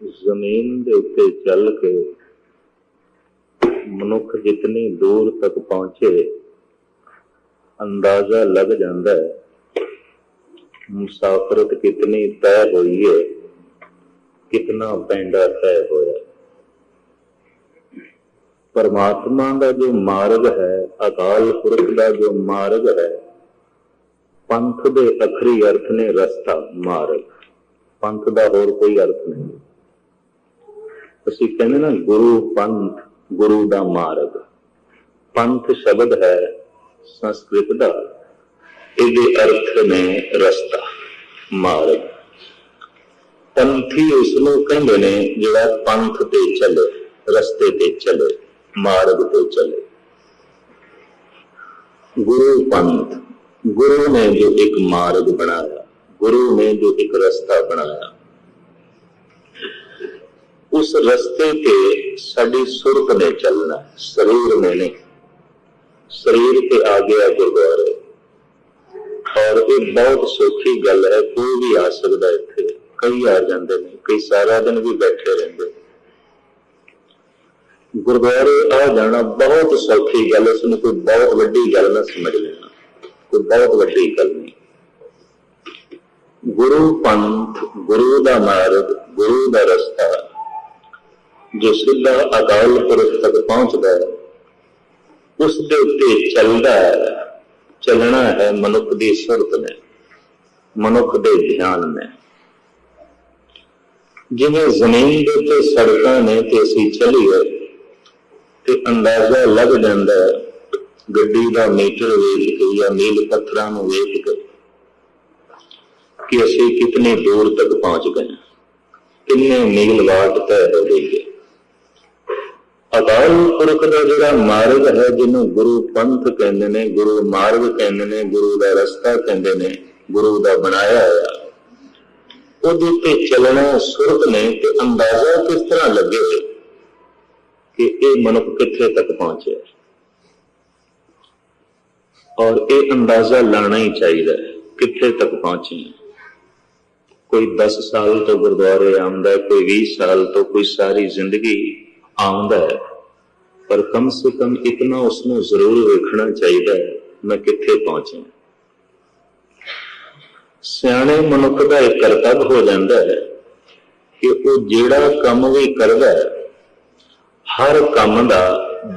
ਜ਼ਮੀਨ ਦੇ ਉੱਤੇ ਚੱਲ ਕੇ ਮਨੁੱਖ ਜਿਤਨੀ ਦੂਰ ਤੱਕ ਪਹੁੰਚੇ, ਅੰਦਾਜ਼ਾ ਲੱਗ ਜਾਂਦਾ ਹੈ, ਮੁਸਾਫਰਤ ਕਿਤਨੀ ਤੈਅ ਹੋਈ ਹੈ ਕਿਤਨਾ ਪੈਂਡਾ ਤੈਅ ਹੋਇਆ। ਪਰਮਾਤਮਾ ਦਾ ਜੋ ਮਾਰਗ ਹੈ, ਅਕਾਲ ਪੁਰਖ ਦਾ ਜੋ ਮਾਰਗ ਹੈ, ਪੰਥ ਦੇ ਅਖਰੀ ਅਰਥ ਨੇ ਰਸਤਾ, ਮਾਰਗ। ਪੰਥ ਦਾ ਹੋਰ ਕੋਈ ਅਰਥ ਨਹੀਂ। ਅਸੀਂ ਕਹਿੰਦੇ ਨਾ, ਗੁਰੂ ਪੰਥ, ਗੁਰੂ ਦਾ ਮਾਰਗ। ਪੰਥ ਸ਼ਬਦ ਹੈ ਸੰਸਕ੍ਰਿਤ ਦਾ। ਇਹਦੇ ਅਰਥ ਨੇ ਰਸਤਾ, ਮਾਰਗ। ਪੰਥੀ ਉਸ ਨੂੰ ਕਹਿੰਦੇ ਨੇ, ਜਿਹੜਾ ਪੰਥ ਤੇ ਚੱਲੇ, ਰਸਤੇ ਤੇ ਚੱਲੇ, ਮਾਰਗ ਤੇ ਚੱਲੇ। ਗੁਰੂ ਪੰਥ, ਗੁਰੂ ਨੇ ਜੋ ਇੱਕ ਮਾਰਗ ਬਣਾਇਆ, ਗੁਰੂ ਨੇ ਜੋ ਇੱਕ ਰਸਤਾ ਬਣਾਇਆ। ਉਸ ਰਸਤੇ ਤੇ ਸਾਡੀ ਸੁਰਤ ਨੇ ਚੱਲਣਾ, ਸਰੀਰ ਨੇ ਨਹੀਂ। ਸਰੀਰ ਤੇ ਆ ਗਿਆ ਗੁਰਦੁਆਰੇ। ਔਰ ਇਹ ਬਹੁਤ ਸੌਖੀ ਗੱਲ ਹੈ, ਕੋਈ ਵੀ ਆ ਸਕਦਾ ਇੱਥੇ। ਕਈ ਆ ਜਾਂਦੇ ਨੇ, ਕਈ ਸਾਰਾ ਦਿਨ ਵੀ ਬੈਠੇ ਰਹਿੰਦੇ ਗੁਰਦੁਆਰੇ ਆ ਜਾਣਾ ਬਹੁਤ ਸੌਖੀ ਗੱਲ ਹੈ ਇਸ ਨੂੰ ਕੋਈ ਬਹੁਤ ਵੱਡੀ ਗੱਲ ਨਾ ਸਮਝ ਲੈਣਾ। ਕੋਈ ਬਹੁਤ ਵੱਡੀ ਗੱਲ ਨਹੀਂ। ਗੁਰੂ ਪੰਥ, ਗੁਰੂ ਦਾ ਮਾਰਗ, ਗੁਰੂ ਦਾ ਰਸਤਾ ਜੋ ਸਿੱਧਾ ਅਕਾਲ ਪੁਰਖ ਤੱਕ ਪਹੁੰਚਦਾ ਹੈ, ਉਸ ਦੇ ਉੱਤੇ ਚੱਲਦਾ ਹੈ, ਚੱਲਣਾ ਹੈ ਮਨੁੱਖ ਦੀ ਸੁਰਤ ਨੇ, ਮਨੁੱਖ ਦੇ ਧਿਆਨ ਨੇ। ਜਿਵੇਂ ਜ਼ਮੀਨ ਦੇ ਉੱਤੇ ਸੜਕਾਂ ਨੇ ਤੇ ਅਸੀਂ ਚੱਲੀਏ ਤੇ ਅੰਦਾਜ਼ਾ ਲੱਗ ਜਾਂਦਾ ਹੈ, ਗੱਡੀ ਦਾ ਮੀਟਰ ਵੇਖ ਕੇ ਜਾਂ ਮੀਲ ਪੱਥਰਾਂ ਨੂੰ ਵੇਖ ਕੇ ਕਿ ਅਸੀਂ ਕਿਤਨੇ ਦੂਰ ਤੱਕ ਪਹੁੰਚ ਗਏ ਕਿੰਨੇ ਮੀਲ ਵਾਟ ਤੈਅ ਹੋ ਗਈ ਹੈ। ਅਕਾਲ ਪੁਰਖ ਦਾ ਜਿਹੜਾ ਮਾਰਗ ਹੈ, ਜਿਹਨੂੰ ਗੁਰੂ ਪੰਥ ਕਹਿੰਦੇ ਨੇ, ਗੁਰੂ ਮਾਰਗ ਕਹਿੰਦੇ ਨੇ, ਗੁਰੂ ਦਾ ਰਸਤਾ ਕਹਿੰਦੇ ਨੇ, ਗੁਰੂ ਦਾ ਬਣਾਇਆ ਹੋਇਆ। ਉਹਦੇ ਤੇ ਚੱਲਣਾ ਸੁਰਤ ਨੇ ਤੇ ਅੰਦਾਜ਼ਾ ਕਿਸ ਤਰ੍ਹਾਂ ਲੱਗੇ ਕਿ ਇਹ ਮਨੁੱਖ ਕਿੱਥੇ ਤੱਕ ਪਹੁੰਚਿਆ? ਔਰ ਇਹ ਅੰਦਾਜ਼ਾ ਲਾਣਾ ਹੀ ਚਾਹੀਦਾ ਹੈ, ਕਿੱਥੇ ਤੱਕ ਪਹੁੰਚੇ ਕੋਈ 10 ਸਾਲ ਤੋਂ ਗੁਰਦੁਆਰੇ ਆਉਂਦਾ ਕੋਈ 20 ਸਾਲ ਤੋਂ ਕੋਈ ਸਾਰੀ ਜ਼ਿੰਦਗੀ ਆਉਂਦਾ ਹੈ। ਪਰ ਕਮ ਸੇ ਕਮ ਇਤਨਾ ਉਸ ਨੂੰ ਜ਼ਰੂਰ ਵੇਖਣਾ ਚਾਹੀਦਾ ਹੈ, ਮੈਂ ਕਿੱਥੇ ਪਹੁੰਚਿਆ। ਸਿਆਣੇ ਮਨੁੱਖ ਦਾ ਇੱਕ ਕਰਤੱਵ ਹੋ ਜਾਂਦਾ ਹੈ ਕਿ ਉਹ ਜਿਹੜਾ ਕੰਮ ਵੀ ਕਰਦਾ ਹੈ, ਹਰ ਕੰਮ ਦਾ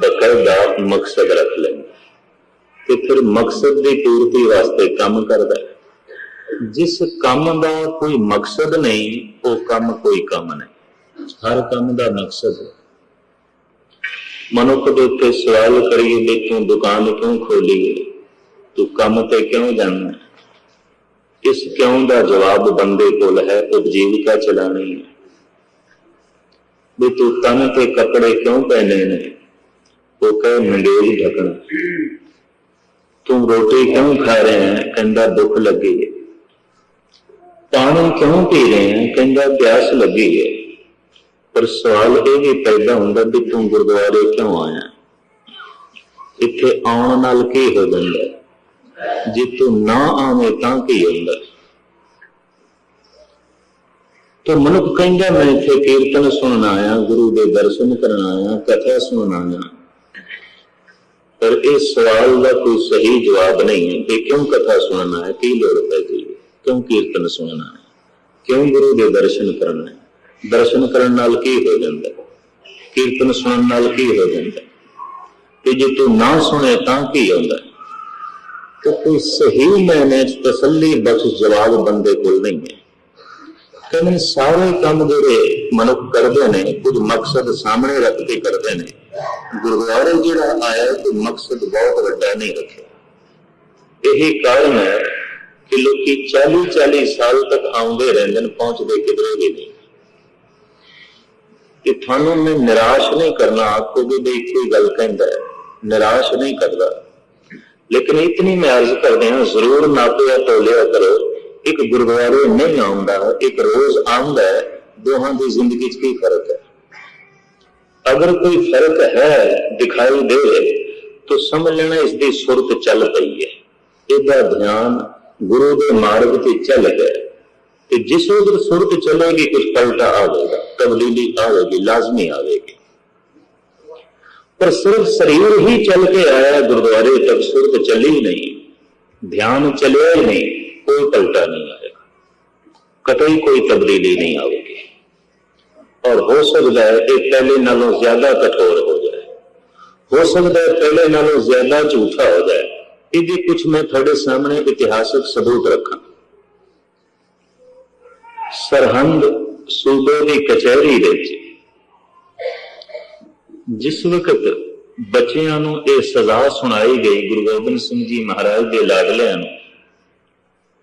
ਬਕਾਇਦਾ ਮਕਸਦ ਰੱਖ ਲੈਂਦਾ ਤੇ ਫਿਰ ਮਕਸਦ ਦੀ ਪੂਰਤੀ ਵਾਸਤੇ ਕੰਮ ਕਰਦਾ ਹੈ। ਜਿਸ ਕੰਮ ਦਾ ਕੋਈ ਮਕਸਦ ਨਹੀਂ, ਉਹ ਕੰਮ ਕੋਈ ਕੰਮ ਨਹੀਂ। ਹਰ ਕੰਮ ਦਾ ਮਕਸਦ ਹੈ। ਮਨੁੱਖ ਦੇ ਉੱਤੇ ਸਵਾਲ ਕਰੀਏ ਵੀ ਤੂੰ ਦੁਕਾਨ ਕਿਉਂ ਖੋਲੀ ਹੈ ਤੂੰ ਕੰਮ ਤੇ ਕਿਉਂ ਜਾਣਾ ਇਸ ਕਿਉਂ ਦਾ ਜਵਾਬ ਬੰਦੇ ਕੋਲ ਹੈ, ਉਪਜੀਵਿਕਾ ਚਲਾਣੀ ਹੈ ਵੀ ਤੂੰ ਤਨ ਤੇ ਕੱਪੜੇ ਕਿਉਂ ਪਹਿਨੇ ਨੇ? ਉਹ ਕਹੇ ਮੰਡੇਰੀ ਢਕਣਾ ਤੂੰ ਰੋਟੀ ਕਿਉਂ ਖਾ ਰਹੇ ਹੈ ਕਹਿੰਦਾ, ਦੁੱਖ ਲੱਗੀ ਹੈ ਪਾਣੀ ਕਿਉਂ ਪੀ ਰਹੇ ਹੈ ਕਹਿੰਦਾ, ਪਿਆਸ ਲੱਗੀ ਹੈ ਪਰ ਸਵਾਲ ਇਹ ਵੀ ਪੈਦਾ ਹੁੰਦਾ ਵੀ ਤੂੰ ਗੁਰਦੁਆਰੇ ਕਿਉਂ ਆਇਆ? ਇੱਥੇ ਆਉਣ ਨਾਲ ਕੀ ਹੋ ਜਾਂਦਾ? ਜੇ ਤੂੰ ਨਾ ਆਵੇਂ ਤਾਂ ਕੀ ਹੁੰਦਾ? ਤਾਂ ਮਨੁੱਖ ਕਹਿੰਦਾ, ਮੈਂ ਇੱਥੇ ਕੀਰਤਨ ਸੁਣਨ ਆਇਆ, ਗੁਰੂ ਦੇ ਦਰਸ਼ਨ ਕਰਨ ਆਇਆ, ਕਥਾ ਸੁਣਨ ਆਇਆ। ਪਰ ਇਹ ਸਵਾਲ ਦਾ ਕੋਈ ਸਹੀ ਜਵਾਬ ਨਹੀਂ ਹੈ ਕਿ ਕਿਉਂ ਕਥਾ ਸੁਣਨਾ ਹੈ ਕੀ ਲੋੜ ਪੈ ਗਈ? ਕਿਉਂ ਕੀਰਤਨ ਸੁਣਨਾ ਹੈ ਕਿਉਂ ਗੁਰੂ ਦੇ ਦਰਸ਼ਨ ਕਰਨਾ ਹੈ ਦਰਸ਼ਨ ਕਰਨ ਨਾਲ ਕੀ ਹੋ ਜਾਂਦਾ? ਕੀਰਤਨ ਸੁਣਨ ਨਾਲ ਕੀ ਹੋ ਜਾਂਦਾ? ਤੇ ਜੇ ਤੂੰ ਨਾ ਸੁਣੇ ਤਾਂ ਕੀ ਹੁੰਦਾ? ਹੈ? ਕੋਈ ਸਹੀ ਮੈਨੇ ਤਸੱਲੀ ਬਖਸ਼ ਜਵਾਬ ਬੰਦੇ ਕੋਲ ਨਹੀਂ ਹੈ। ਕਹਿੰਦੇ ਸਾਰੇ ਕੰਮ ਜਿਹੜੇ ਮਨੁੱਖ ਕਰਦੇ ਨੇ, ਕੁਝ ਮਕਸਦ ਸਾਹਮਣੇ ਰੱਖ ਕੇ ਕਰਦੇ ਨੇ। ਗੁਰਦੁਆਰੇ ਜਿਹੜਾ ਆਇਆ ਤੇ ਮਕਸਦ ਬਹੁਤ ਵੱਡਾ ਨਹੀਂ ਰੱਖਿਆ। ਇਹੀ ਕਾਰਨ ਹੈ ਕਿ ਲੋਕੀ 40 40 ਸਾਲ ਤੱਕ ਆਉਂਦੇ ਰਹਿੰਦੇ ਨੇ, ਪਹੁੰਚਦੇ ਕਿਧਰੇ ਵੀ ਨਹੀਂ। ਕਿ ਤੁਹਾਨੂੰ ਮੈਂ ਨਿਰਾਸ਼ ਨਹੀਂ ਕਰਨਾ ਆਖੋਗੇ ਵੀ ਕੋਈ ਗੱਲ ਕਹਿੰਦਾ ਨਿਰਾਸ਼ ਨਹੀਂ ਕਰਦਾ। ਲੇਕਿਨ ਇਤਨੀ ਮੈਂ ਅਰਜ਼ ਕਰਦੇ ਹਾਂ, ਜ਼ਰੂਰ ਨਾਪਿਆ ਤੋਲਿਆ ਕਰੋ, ਇੱਕ ਗੁਰਦੁਆਰੇ ਨਹੀਂ ਆਉਂਦਾ, ਇੱਕ ਰੋਜ਼ ਆਉਂਦਾ ਦੋਹਾਂ ਦੀ ਜ਼ਿੰਦਗੀ 'ਚ ਕੀ ਫ਼ਰਕ ਹੈ? ਅਗਰ ਕੋਈ ਫ਼ਰਕ ਹੈ ਦਿਖਾਈ ਦੇ ਤਾਂ ਸਮਝ ਲੈਣਾ ਇਸ ਦੀ ਸੁਰਤ ਚੱਲ ਪਈ ਹੈ। ਇਹਦਾ ਧਿਆਨ ਗੁਰੂ ਦੇ ਮਾਰਗ ਤੇ ਚੱਲ ਗਿਆ। ਤੇ ਜਿਸ ਉਧਰ ਸੁਰਤ ਚਲੇਗੀ ਕੁਝ ਪਲਟਾ ਆਵੇਗਾ ਤਬਦੀਲੀ ਆਵੇਗੀ ਲਾਜ਼ਮੀ ਆਵੇਗੀ ਪਰ ਸਿਰਫ ਸਰੀਰ ਹੀ ਚੱਲ ਕੇ ਆਇਆ ਗੁਰਦੁਆਰੇ ਤੱਕ ਸੁਰਤ ਚੱਲੀ ਨਹੀਂ ਧਿਆਨ ਚੱਲਿਆ ਹੀ ਨਹੀਂ ਕੋਈ ਪਲਟਾ ਨਹੀਂ ਆਏਗਾ ਕਤਈ ਕੋਈ ਤਬਦੀਲੀ ਨਹੀਂ ਆਵੇਗੀ ਔਰ ਹੋ ਸਕਦਾ ਹੈ ਇਹ ਪਹਿਲੇ ਨਾਲੋਂ ਜ਼ਿਆਦਾ ਕਠੋਰ ਹੋ ਜਾਏ ਹੋ ਸਕਦਾ ਹੈ ਪਹਿਲੇ ਨਾਲੋਂ ਜ਼ਿਆਦਾ ਝੂਠਾ ਹੋ ਜਾਏ ਇਹਦੀ ਕੁਝ ਮੈਂ ਤੁਹਾਡੇ ਸਾਹਮਣੇ ਇਤਿਹਾਸਕ ਸਬੂਤ ਰੱਖਾਂ ਸਰਹੰਦ ਸੂਬੇ ਦੀ ਕਚਹਿਰੀ ਵਿੱਚ। ਜਿਸ ਵਕਤ ਬੱਚਿਆਂ ਨੂੰ ਇਹ ਸਜ਼ਾ ਸੁਣਾਈ ਗਈ ਗੁਰੂ ਗੋਬਿੰਦ ਸਿੰਘ ਜੀ ਮਹਾਰਾਜ ਦੇ ਲਾਡਲਿਆਂ ਨੂੰ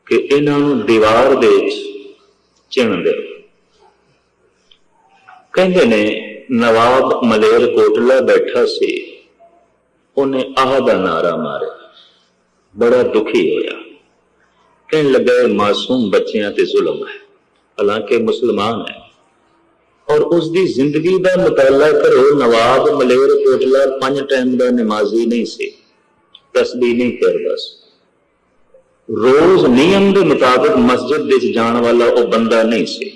ਕਿ ਇਹਨਾਂ ਨੂੰ ਦੀਵਾਰ ਦੇ ਵਿੱਚ ਚਿਣ ਦਿਓ ਕਹਿੰਦੇ ਨੇ, ਨਵਾਬ ਮਲੇਰ ਕੋਟਲਾ ਬੈਠਾ ਸੀ। ਉਹਨੇ ਆਹ ਦਾ ਨਾਰਾ ਮਾਰਿਆ। ਬੜਾ ਦੁਖੀ ਹੋਇਆ। ਕਹਿਣ ਲੱਗਾ ਮਾਸੂਮ ਬੱਚਿਆਂ ਤੇ ਜ਼ੁਲਮ ਹੈ। ਹਾਲਾਂਕਿ ਮੁਸਲਮਾਨ ਹੈ। ਔਰ ਉਸ ਦੀ ਜ਼ਿੰਦਗੀ ਦਾ ਮੁਤਾਲਾ ਕਰੋ, ਨਵਾਬ ਮਲੇਰ ਕੋਟਲਾ ਪੰਜ ਟਾਈਮ ਦਾ ਨਮਾਜ਼ੀ ਨਹੀਂ ਸੀ, ਤਸਬੀਹ ਨਹੀਂ ਕਰਦਾ ਸੀ। ਰੋਜ਼ ਨਿਯਮ ਦੇ ਮੁਤਾਬਕ ਮਸਜਿਦ ਵਿੱਚ ਜਾਣ ਵਾਲਾ ਉਹ ਬੰਦਾ ਨਹੀਂ ਸੀ,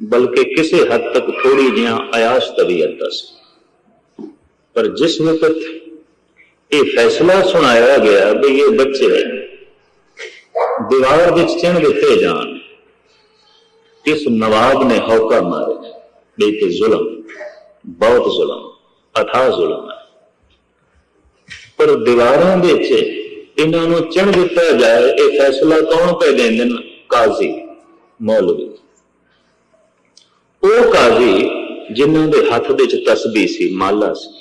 ਬਲਕਿ ਕਿਸੇ ਹੱਦ ਤੱਕ ਥੋੜੀ ਜਿਹਾ ਆਯਾਸ਼ ਤਬੀਅਤ ਦਾ ਸੀ। ਪਰ ਜਿਸ ਵਕਤ ਇਹ ਫੈਸਲਾ ਸੁਣਾਇਆ ਗਿਆ ਵੀ ਇਹ ਬੱਚੇ ਦੀਵਾਰ ਵਿੱਚ ਚਿਣ ਦਿੱਤੇ ਜਾਣ ਇਸ ਨਵਾਬ ਨੇ ਹੌਕਾ ਮਾਰਿਆ। ਵੀ ਤੇ ਜ਼ੁਲਮ, ਬਹੁਤ ਜ਼ੁਲਮ ਅਥਾ ਜ਼ੁਲਮ ਹੈ। ਪਰ ਦੀਵਾਰਾਂ ਦੇ ਵਿੱਚ ਇਹਨਾਂ ਨੂੰ ਚਿਣ ਦਿੱਤਾ ਜਾਏ, ਇਹ ਫੈਸਲਾ ਕੌਣ ਪੈ ਦਿੰਦੇ ਨੇ? ਕਾਜ਼ੀ ਮੌਲਵੀ। ਉਹ ਕਾਜ਼ੀ ਜਿਨ੍ਹਾਂ ਦੇ ਹੱਥ ਵਿੱਚ ਤਸਬੀਹ ਸੀ, ਮਾਲਾ ਸੀ,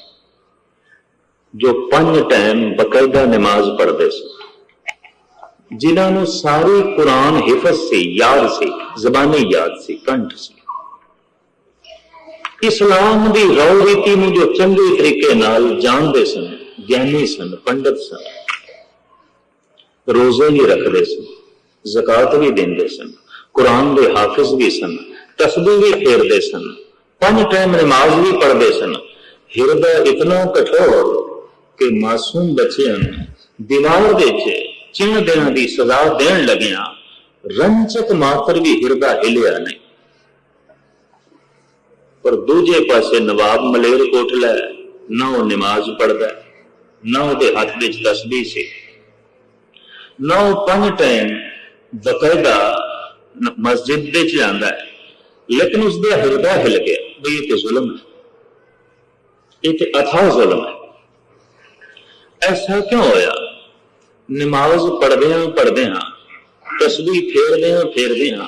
ਜੋ ਪੰਜ ਟਾਈਮ ਬਕਾਇਦਾ ਨਮਾਜ਼ ਪੜ੍ਹਦੇ ਸੀ ਜਿਨ੍ਹਾਂ ਨੂੰ ਸਾਰੀ ਕੁਰਾਨ ਹਿਫਜ਼ ਸੀ, ਯਾਦ ਸੀ, ਜ਼ਬਾਨੀ ਯਾਦ ਸੀ, ਕੰਠ ਸੀ। ਇਸਲਾਮ ਦੀ ਰੌ ਰੀਤੀ ਨੂੰ ਜੋ ਚੰਗੇ ਤਰੀਕੇ ਨਾਲ ਜਾਣਦੇ ਸਨ, ਗਿਆਨੀ ਸਨ, ਪੰਡਤ ਸਨ, ਰੋਜ਼ੇ ਵੀ ਰੱਖਦੇ ਸਨ, ਜ਼ਕਾਤ ਵੀ ਦਿੰਦੇ ਸਨ, ਕੁਰਾਨ ਦੇ ਹਾਫਿਜ਼ ਵੀ ਸਨ ਤਸਬੀਹ ਵੀ ਫੇਰਦੇ ਸਨ, ਪੰਜ ਟਾਈਮ ਨਮਾਜ਼ ਵੀ ਪੜ੍ਹਦੇ ਸਨ। ਹਿਰਦਾ ਇਤਨਾ ਕਠੋਰ ਕਿ ਮਾਸੂਮ ਬੱਚਿਆਂ ਨੂੰ ਦੀਵਾਰ ਦੇ ਚ ਚਿੰਨ ਦਿਨਾਂ ਦੀ ਸਜ਼ਾ ਦੇਣ ਲੱਗਿਆ ਰੰਚਕ ਮਾਤਰ ਵੀ ਹਿਰਦਾ ਹਿਲਿਆ ਨਹੀਂ। ਪਰ ਦੂਜੇ ਪਾਸੇ ਨਵਾਬ ਮਲੇਰ ਕੋਟਲਾ ਨਾ ਉਹ ਨਮਾਜ਼ ਪੜਦਾ ਨਾ ਉਹਦੇ ਹੱਥ ਵਿੱਚ ਤਸਬੀਹ ਸੀ। ਨਾ ਉਹ ਪੰਜ ਟਾਈਮ ਬਕਾਇਦਾ ਮਸਜਿਦ ਵਿੱਚ ਚ ਜਾਂਦਾ ਹੈ, ਲੇਕਿਨ ਉਸ ਦਾ ਹਿਰਦਾ ਹਿਲ ਗਿਆ। ਵੀ ਇਹ ਤੇ ਜ਼ੁਲਮ ਹੈ। ਇਹ ਤੇ ਅਥਾ ਜ਼ੁਲਮ ਹੈ। ਐਸਾ ਕਿਉਂ ਹੋਇਆ? ਨਮਾਜ਼ ਪੜਦੇ ਹਾਂ ਪੜਦੇ ਹਾਂ ਤਸਬੀਹ ਫੇਰਦੇ ਹਾਂ ਫੇਰਦੇ ਹਾਂ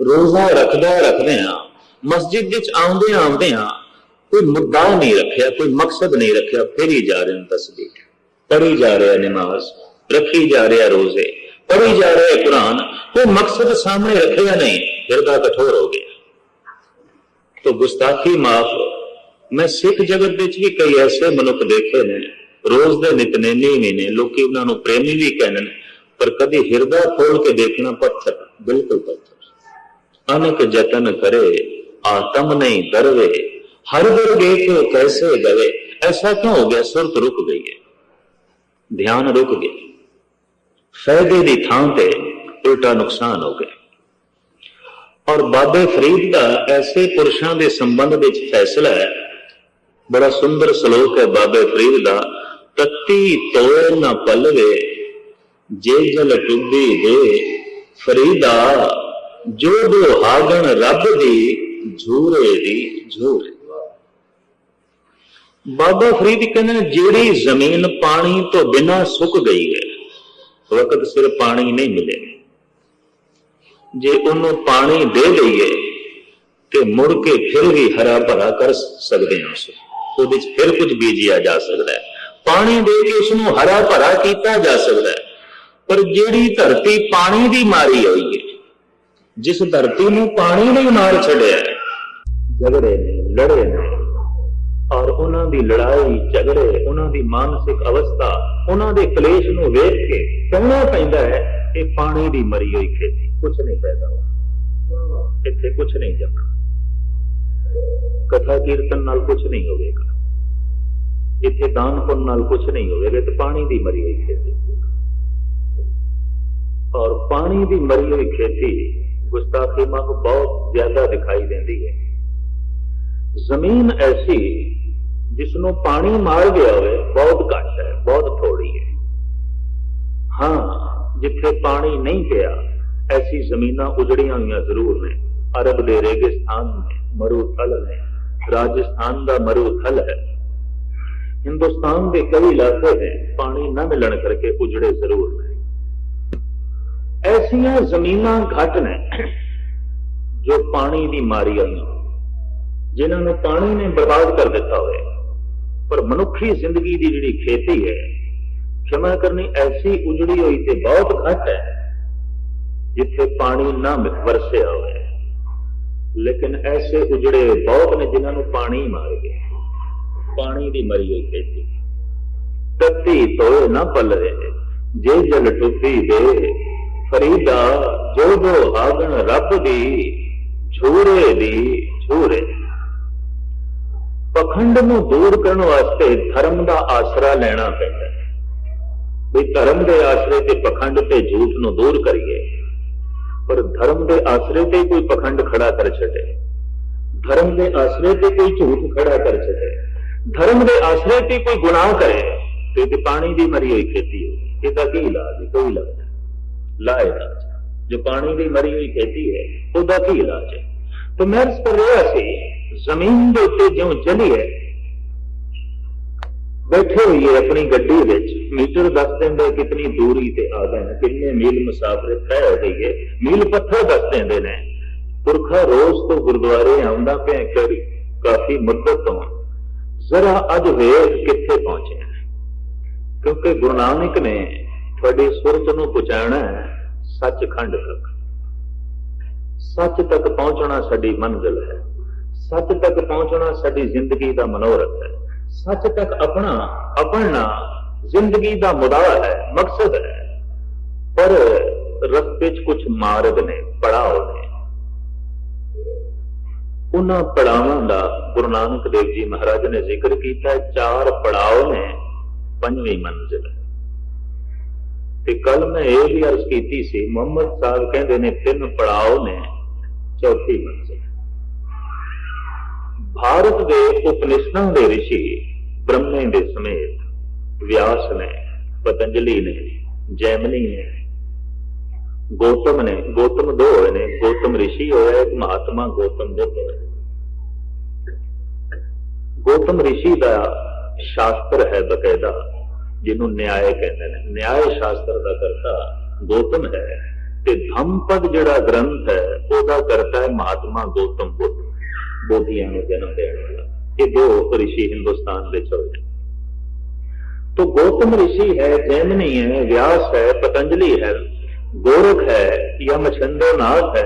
ਰੋਜ਼ਾ ਰੱਖਦਾ ਰੱਖਦੇ ਹਾਂ ਮਸਜਿਦ ਵਿੱਚ ਆਉਂਦੇ ਆਉਂਦੇ ਹਾਂ ਕੋਈ ਮੁੱਦਾ ਨਹੀਂ ਰੱਖਿਆ, ਕੋਈ ਮਕਸਦ ਨਹੀਂ ਰੱਖਿਆ, ਫੇਰੀ ਜਾ ਰਹੇ ਨੇ ਤਸਬੀਹ। ਪੜੀ ਜਾ ਰਿਹਾ ਨਮਾਜ਼, ਰੱਖੀ ਜਾ ਰਿਹਾ ਰੋਜ਼ੇ ਪੜੀ ਜਾ ਰਿਹਾ ਕੁਰਾਨ, ਕੋਈ ਮਕਸਦ ਸਾਹਮਣੇ ਰੱਖਿਆ ਨਹੀਂ ਹਿਰਦਾ ਕਠੋਰ ਹੋ ਗਿਆ। ਤੋ ਗੁਸਤਾਖੀ ਮਾਫ, ਮੈਂ ਸਿੱਖ ਜਗਤ ਵਿੱਚ ਵੀ ਕਈ ਐਸੇ ਮਨੁੱਖ ਦੇਖੇ ਨੇ ਰੋਜ਼ ਦੇ ਨਿਤਨੇਮੀ ਵੀ ਨੇ, ਲੋਕੀ ਉਹਨਾਂ ਨੂੰ ਪ੍ਰੇਮੀ ਵੀ ਕਹਿੰਦੇ ਪਰ ਕਦੇ ਹਿਰਦਾ ਖੋਲ ਕੇ ਦੇਖਣਾ ਪੱਥਰ, ਬਿਲਕੁਲ ਪੱਥਰ। ਅਨਕ ਜਤਨ ਕਰੇ, ਆਤਮ ਨਹੀਂ ਦਰਵੇ, ਹਰ ਦਰ ਦੇਖੋ ਕੈਸੇ ਗਵੇ ਐਸਾ ਕਿਉਂ ਹੋ ਗਿਆ, ਸੁਰਤ ਰੁਕ ਗਈ ਹੈ। ਧਿਆਨ ਰੁਕ ਗਿਆ। ਫਾਇਦੇ ਦੀ ਥਾਂ ਤੇ ਉਲਟਾ ਨੁਕਸਾਨ ਹੋ ਗਿਆ। ਔਰ ਬਾਬੇ ਫਰੀਦ ਦਾ ਐਸੇ ਪੁਰਸ਼ਾਂ ਦੇ ਸੰਬੰਧ ਵਿੱਚ ਫੈਸਲਾ ਹੈ। ਬੜਾ ਸੁੰਦਰ ਸ਼ਲੋਕ ਹੈ ਬਾਬੇ ਫਰੀਦ ਦਾ ਤਤੀ ਤੋੜ ਨਾ ਪਲਵੇ, ਜੇ ਜਲ ਟੁੱਬੀ ਦੇ, ਫਰੀਦਾ, ਜੋ ਦੋ ਰੱਬ ਦੀ, ਝੂਰੇ ਦੀ ਝੂਰੇ ਬਾਬਾ ਫਰੀਦ ਕਹਿੰਦੇ ਨੇ, ਜਿਹੜੀ ਜ਼ਮੀਨ ਪਾਣੀ ਤੋਂ ਬਿਨਾਂ ਸੁੱਕ ਗਈ ਹੈ, ਵਕਤ ਸਿਰ ਪਾਣੀ ਨਹੀਂ ਮਿਲੇ। ਜੇ ਉਹਨੂੰ ਪਾਣੀ ਦੇ ਦਈਏ, ਤੇ ਮੁੜ ਕੇ ਫਿਰ ਵੀ ਹਰਾ ਭਰਾ ਕਰ ਸਕਦੇ ਹਾਂ ਉਸ ਉਹਦੇ ਵਿੱਚ ਫਿਰ ਕੁਝ ਬੀਜਿਆ ਜਾ ਸਕਦਾ ਹੈ। ਪਾਣੀ ਦੇ ਕੇ ਉਸ ਨੂੰ ਹਰਾ ਭਰਾ ਕੀਤਾ ਜਾ ਸਕਦਾ ਹੈ। ਪਰ ਜਿਹੜੀ ਧਰਤੀ ਪਾਣੀ ਦੀ ਮਾਰੀ ਹੋਈ ਹੈ, ਜਿਸ ਧਰਤੀ ਨੂੰ ਪਾਣੀ ਨੇ ਮਾਰ ਛੱਡਿਆ ਹੈ, ਝਗੜੇ, ਲੜੇ ਨੇ। ਔਰ ਉਹਨਾਂ ਦੀ ਲੜਾਈ, ਝਗੜੇ, ਉਹਨਾਂ ਦੀ ਮਾਨਸਿਕ ਅਵਸਥਾ, ਉਹਨਾਂ ਦੇ ਕਲੇਸ਼ ਨੂੰ ਵੇਖ ਕੇ ਕਹਿਣਾ ਪੈਂਦਾ ਹੈ ਇਹ ਪਾਣੀ ਦੀ ਮਰੀ ਹੋਈ ਖੇਤੀ ਕੁਝ ਨਹੀਂ ਪੈਦਾ ਹੋਣਾ ਇੱਥੇ ਕੁਝ ਨਹੀਂ ਜੰਮਣਾ। ਕਥਾ ਕੀਰਤਨ ਨਾਲ ਕੁਝ ਨਹੀਂ ਹੋਵੇਗਾ। ਇੱਥੇ ਦਾਨ ਪੁੰਨ ਨਾਲ ਕੁਝ ਨਹੀਂ ਹੋਵੇਗਾ ਤੇ ਪਾਣੀ ਦੀ ਮਰੀ ਹੋਈ ਖੇਤੀ। ਔਰ ਪਾਣੀ ਦੀ ਮਰੀ ਹੋਈ ਖੇਤੀ ਗੁਸਤਾਖੀ ਮਾਫ ਬਹੁਤ ਜ਼ਿਆਦਾ ਦਿਖਾਈ ਦਿੰਦੀ ਹੈ। ਜ਼ਮੀਨ ਐਸੀ ਜਿਸ ਨੂੰ ਪਾਣੀ ਮਾਰ ਗਿਆ ਹੋਵੇ, ਬਹੁਤ ਘੱਟ ਹੈ, ਬਹੁਤ ਥੋੜੀ ਹੈ। ਹਾਂ, ਜਿੱਥੇ ਪਾਣੀ ਨਹੀਂ ਪਿਆ, ਐਸੀ ਜ਼ਮੀਨਾਂ ਉਜੜੀਆਂ ਹੋਈਆਂ ਜ਼ਰੂਰ ਨੇ। ਅਰਬ ਦੇ ਰੇਗਿਸਤਾਨ ਨੇ, ਮਰੂਥਲ ਨੇ। ਰਾਜਸਥਾਨ ਦਾ ਮਰੂਥਲ ਹੈ। ਹਿੰਦੁਸਤਾਨ ਦੇ ਕਈ ਇਲਾਕੇ ਨੇ ਪਾਣੀ ਨਾ ਮਿਲਣ ਕਰਕੇ ਉਜੜੇ ਜ਼ਰੂਰ ਨੇ। ਐਸੀਆਂ ਜ਼ਮੀਨਾਂ ਘੱਟ ਨੇ ਜੋ ਪਾਣੀ ਦੀ ਮਾਰੀ ਹੋਈਆਂ ਜਿਨ੍ਹਾਂ ਨੂੰ ਪਾਣੀ ਨੇ ਬਰਬਾਦ ਕਰ ਦਿੱਤਾ ਹੋਵੇ। ਪਰ ਮਨੁੱਖੀ ਜ਼ਿੰਦਗੀ ਦੀ ਜਿਹੜੀ ਖੇਤੀ ਹੈ ਖਿਮਾ ਕਰਨੀ ਐਸੀ ਉਜੜੀ ਹੋਈ ਤੇ ਬਹੁਤ ਘੱਟ ਹੈ, ਜਿੱਥੇ ਪਾਣੀ ਨਾ ਵਰਸਿਆ ਹੋਵੇ। ਲੇਕਿਨ ਐਸੇ ਉਜੜੇ ਬਹੁਤ ਨੇ ਜਿਨ੍ਹਾਂ ਨੂੰ ਪਾਣੀ ਮਾਰ ਗਿਆ ਪਾਣੀ ਦੀ ਮਰੀ ਹੋਈ ਖੇਤੀ। ਤੱਤੀ ਤੋਏ ਨਾ ਪਲਰੇ ਜੇ ਜਲ ਟੁੱਟੀ ਦੇ। ਫਰੀਦਾ ਜੋ ਜੋ ਹਾਗਣ ਰੱਬ ਦੀ, ਝੂਰੇ ਦੀ ਝੂਰੇ। ਪਖੰਡ ਨੂੰ ਦੂਰ ਕਰਨ ਵਾਸਤੇ ਧਰਮ ਦਾ ਆਸਰਾ ਲੈਣਾ ਪੈਂਦਾ ਵੀ ਧਰਮ ਦੇ ਆਸਰੇ ਤੇ ਪਖੰਡ ਤੇ ਝੂਠ ਨੂੰ ਦੂਰ ਕਰੀਏ। ਪਰ ਧਰਮ ਦੇ ਆਸਰੇ ਤੇ ਕੋਈ ਪਖੰਡ ਖੜਾ ਕਰ ਛੱਡੇ। ਧਰਮ ਦੇ ਆਸਰੇ ਤੇ ਕੋਈ ਝੂਠ ਖੜਾ ਕਰ ਛੱਡੇ। ਧਰਮ ਦੇ ਆਸਰੇ ਤੇ ਕੋਈ ਗੁਨਾਹ ਕਰੇ ਤੇ ਤੇ ਪਾਣੀ ਦੀ ਮਰੀ ਹੋਈ ਖੇਤੀ ਹੈ। ਇਹਦਾ ਕੀ ਇਲਾਜ ਹੈ? ਕੋਈ ਇਲਾਜ ਨਹੀਂ। ਲਾ ਇਲਾਜ। ਜੋ ਪਾਣੀ ਦੀ ਮਰੀ ਹੋਈ ਖੇਤੀ ਹੈ, ਉਹਦਾ ਕੀ ਇਲਾਜ ਹੈ? ਤੇ ਮੈਂ ਇਸ ਕਰ ਰਿਹਾ ਸੀ, ਜ਼ਮੀਨ ਦੇ ਉੱਤੇ ਜਿਉਂ ਜਲੀ ਹੈ, ਬੈਠੇ ਹੋਈਏ ਆਪਣੀ ਗੱਡੀ ਵਿੱਚ, ਮੀਟਰ ਦੱਸ ਦਿੰਦੇ ਕਿੰਨੀ ਦੂਰੀ ਤੇ ਆ ਗਏ ਕਿੰਨੇ ਮੀਲ ਮੁਸਾਫਰ ਤੈਅ ਹੋ ਗਈ ਹੈ, ਮੀਲ ਪੱਥਰ ਦੱਸ ਦਿੰਦੇ ਨੇ। ਪੁਰਖਾ ਰੋਜ਼ ਤੋਂ ਗੁਰਦੁਆਰੇ ਆਉਂਦਾ ਪਿਆ ਕਰ ਕਾਫੀ ਮੁੱਦਤ ਤੋਂ। ਜ਼ਰਾ ਅੱਜ ਵੇਖ ਕਿੱਥੇ ਪਹੁੰਚਿਆ? ਕਿਉਂਕਿ ਗੁਰੂ ਨਾਨਕ ਨੇ ਤੁਹਾਡੀ ਸੁਰਤ ਨੂੰ ਪਹੁੰਚਾਉਣਾ ਹੈ, ਸੱਚਖੰਡ ਤੱਕ। ਸੱਚ ਤੱਕ ਪਹੁੰਚਣਾ ਸਾਡੀ ਮੰਜ਼ਿਲ ਹੈ। ਸੱਚ ਤੱਕ ਪਹੁੰਚਣਾ ਸਾਡੀ ਜ਼ਿੰਦਗੀ ਦਾ ਮਨੋਰਥ ਹੈ। ਸੱਚ ਤੱਕ ਆਪਣਾ ਆਪਣਾ ਜ਼ਿੰਦਗੀ ਦਾ ਮੁਦਾ ਹੈ, ਮਕਸਦ ਹੈ। ਪਰ ਰਸਤੇ 'ਚ ਕੁਝ ਮਾਰਗ ਨੇ, ਪੜਾਅ ਨੇ। ਉਹਨਾਂ ਪੜਾਵਾਂ ਦਾ ਗੁਰੂ ਨਾਨਕ ਦੇਵ ਜੀ ਮਹਾਰਾਜ ਨੇ ਜ਼ਿਕਰ ਕੀਤਾ ਚਾਰ ਪੜਾਅ ਨੇ ਪੰਜਵੀਂ ਮੰਜ਼ਿਲ। ਹੈ ਤੇ ਕੱਲ ਮੈਂ ਇਹ ਵੀ ਅਰਜ਼ ਕੀਤੀ ਸੀ, ਮੁਹੰਮਦ ਸਾਹਿਬ ਕਹਿੰਦੇ ਨੇ ਤਿੰਨ ਪੜਾਅ ਨੇ ਚੌਥੀ ਮੰਜ਼ਿਲ। ਭਾਰਤ ਦੇ ਉਪਨਿਸ਼ਦਾਂ ਦੇ ਰਿਸ਼ੀ ਬ੍ਰਹਮੇ ਦੇ ਸਮੇਤ ਵਿਆਸ ਨੇ, ਪਤੰਜਲੀ ਨੇ, ਜੈਮਨੀ ਨੇ, ਗੌਤਮ ਨੇ, ਗੌਤਮ ਦੋ ਹੋਏ ਨੇ, ਗੌਤਮ ਰਿਸ਼ੀ ਹੋਇਆ, ਇੱਕ ਮਹਾਤਮਾ ਗੌਤਮ ਬੁੱਧ ਹੋਇਆ। ਗੌਤਮ ਰਿਸ਼ੀ ਦਾ ਸ਼ਾਸਤਰ ਹੈ ਬਕਾਇਦਾ ਜਿਹਨੂੰ ਨਿਆਏ ਕਹਿੰਦੇ ਨੇ ਨਿਆਏ ਸ਼ਾਸਤਰ ਦਾ ਕਰਤਾ ਗੌਤਮ ਹੈ ਤੇ ਧੰਮਪਦ ਜਿਹੜਾ ਗ੍ਰੰਥ ਹੈ ਉਹਦਾ ਕਰਤਾ ਹੈ ਮਹਾਤਮਾ ਗੌਤਮ ਬੁੱਧ ਬੋਧੀਆਂ ਨੂੰ ਜਨਮ ਦੇਣ ਵਾਲਾ ਇਹ ਦੋ ਰਿਸ਼ੀ ਹਿੰਦੁਸਤਾਨ ਵਿੱਚ ਹੋਏ तो गौतम ऋषि है जैमिनी है व्यास है पतंजलि है ਗੋਰਖ ਹੈ ਜਾਂ ਮਛੰਦਰਨਾਥ ਹੈ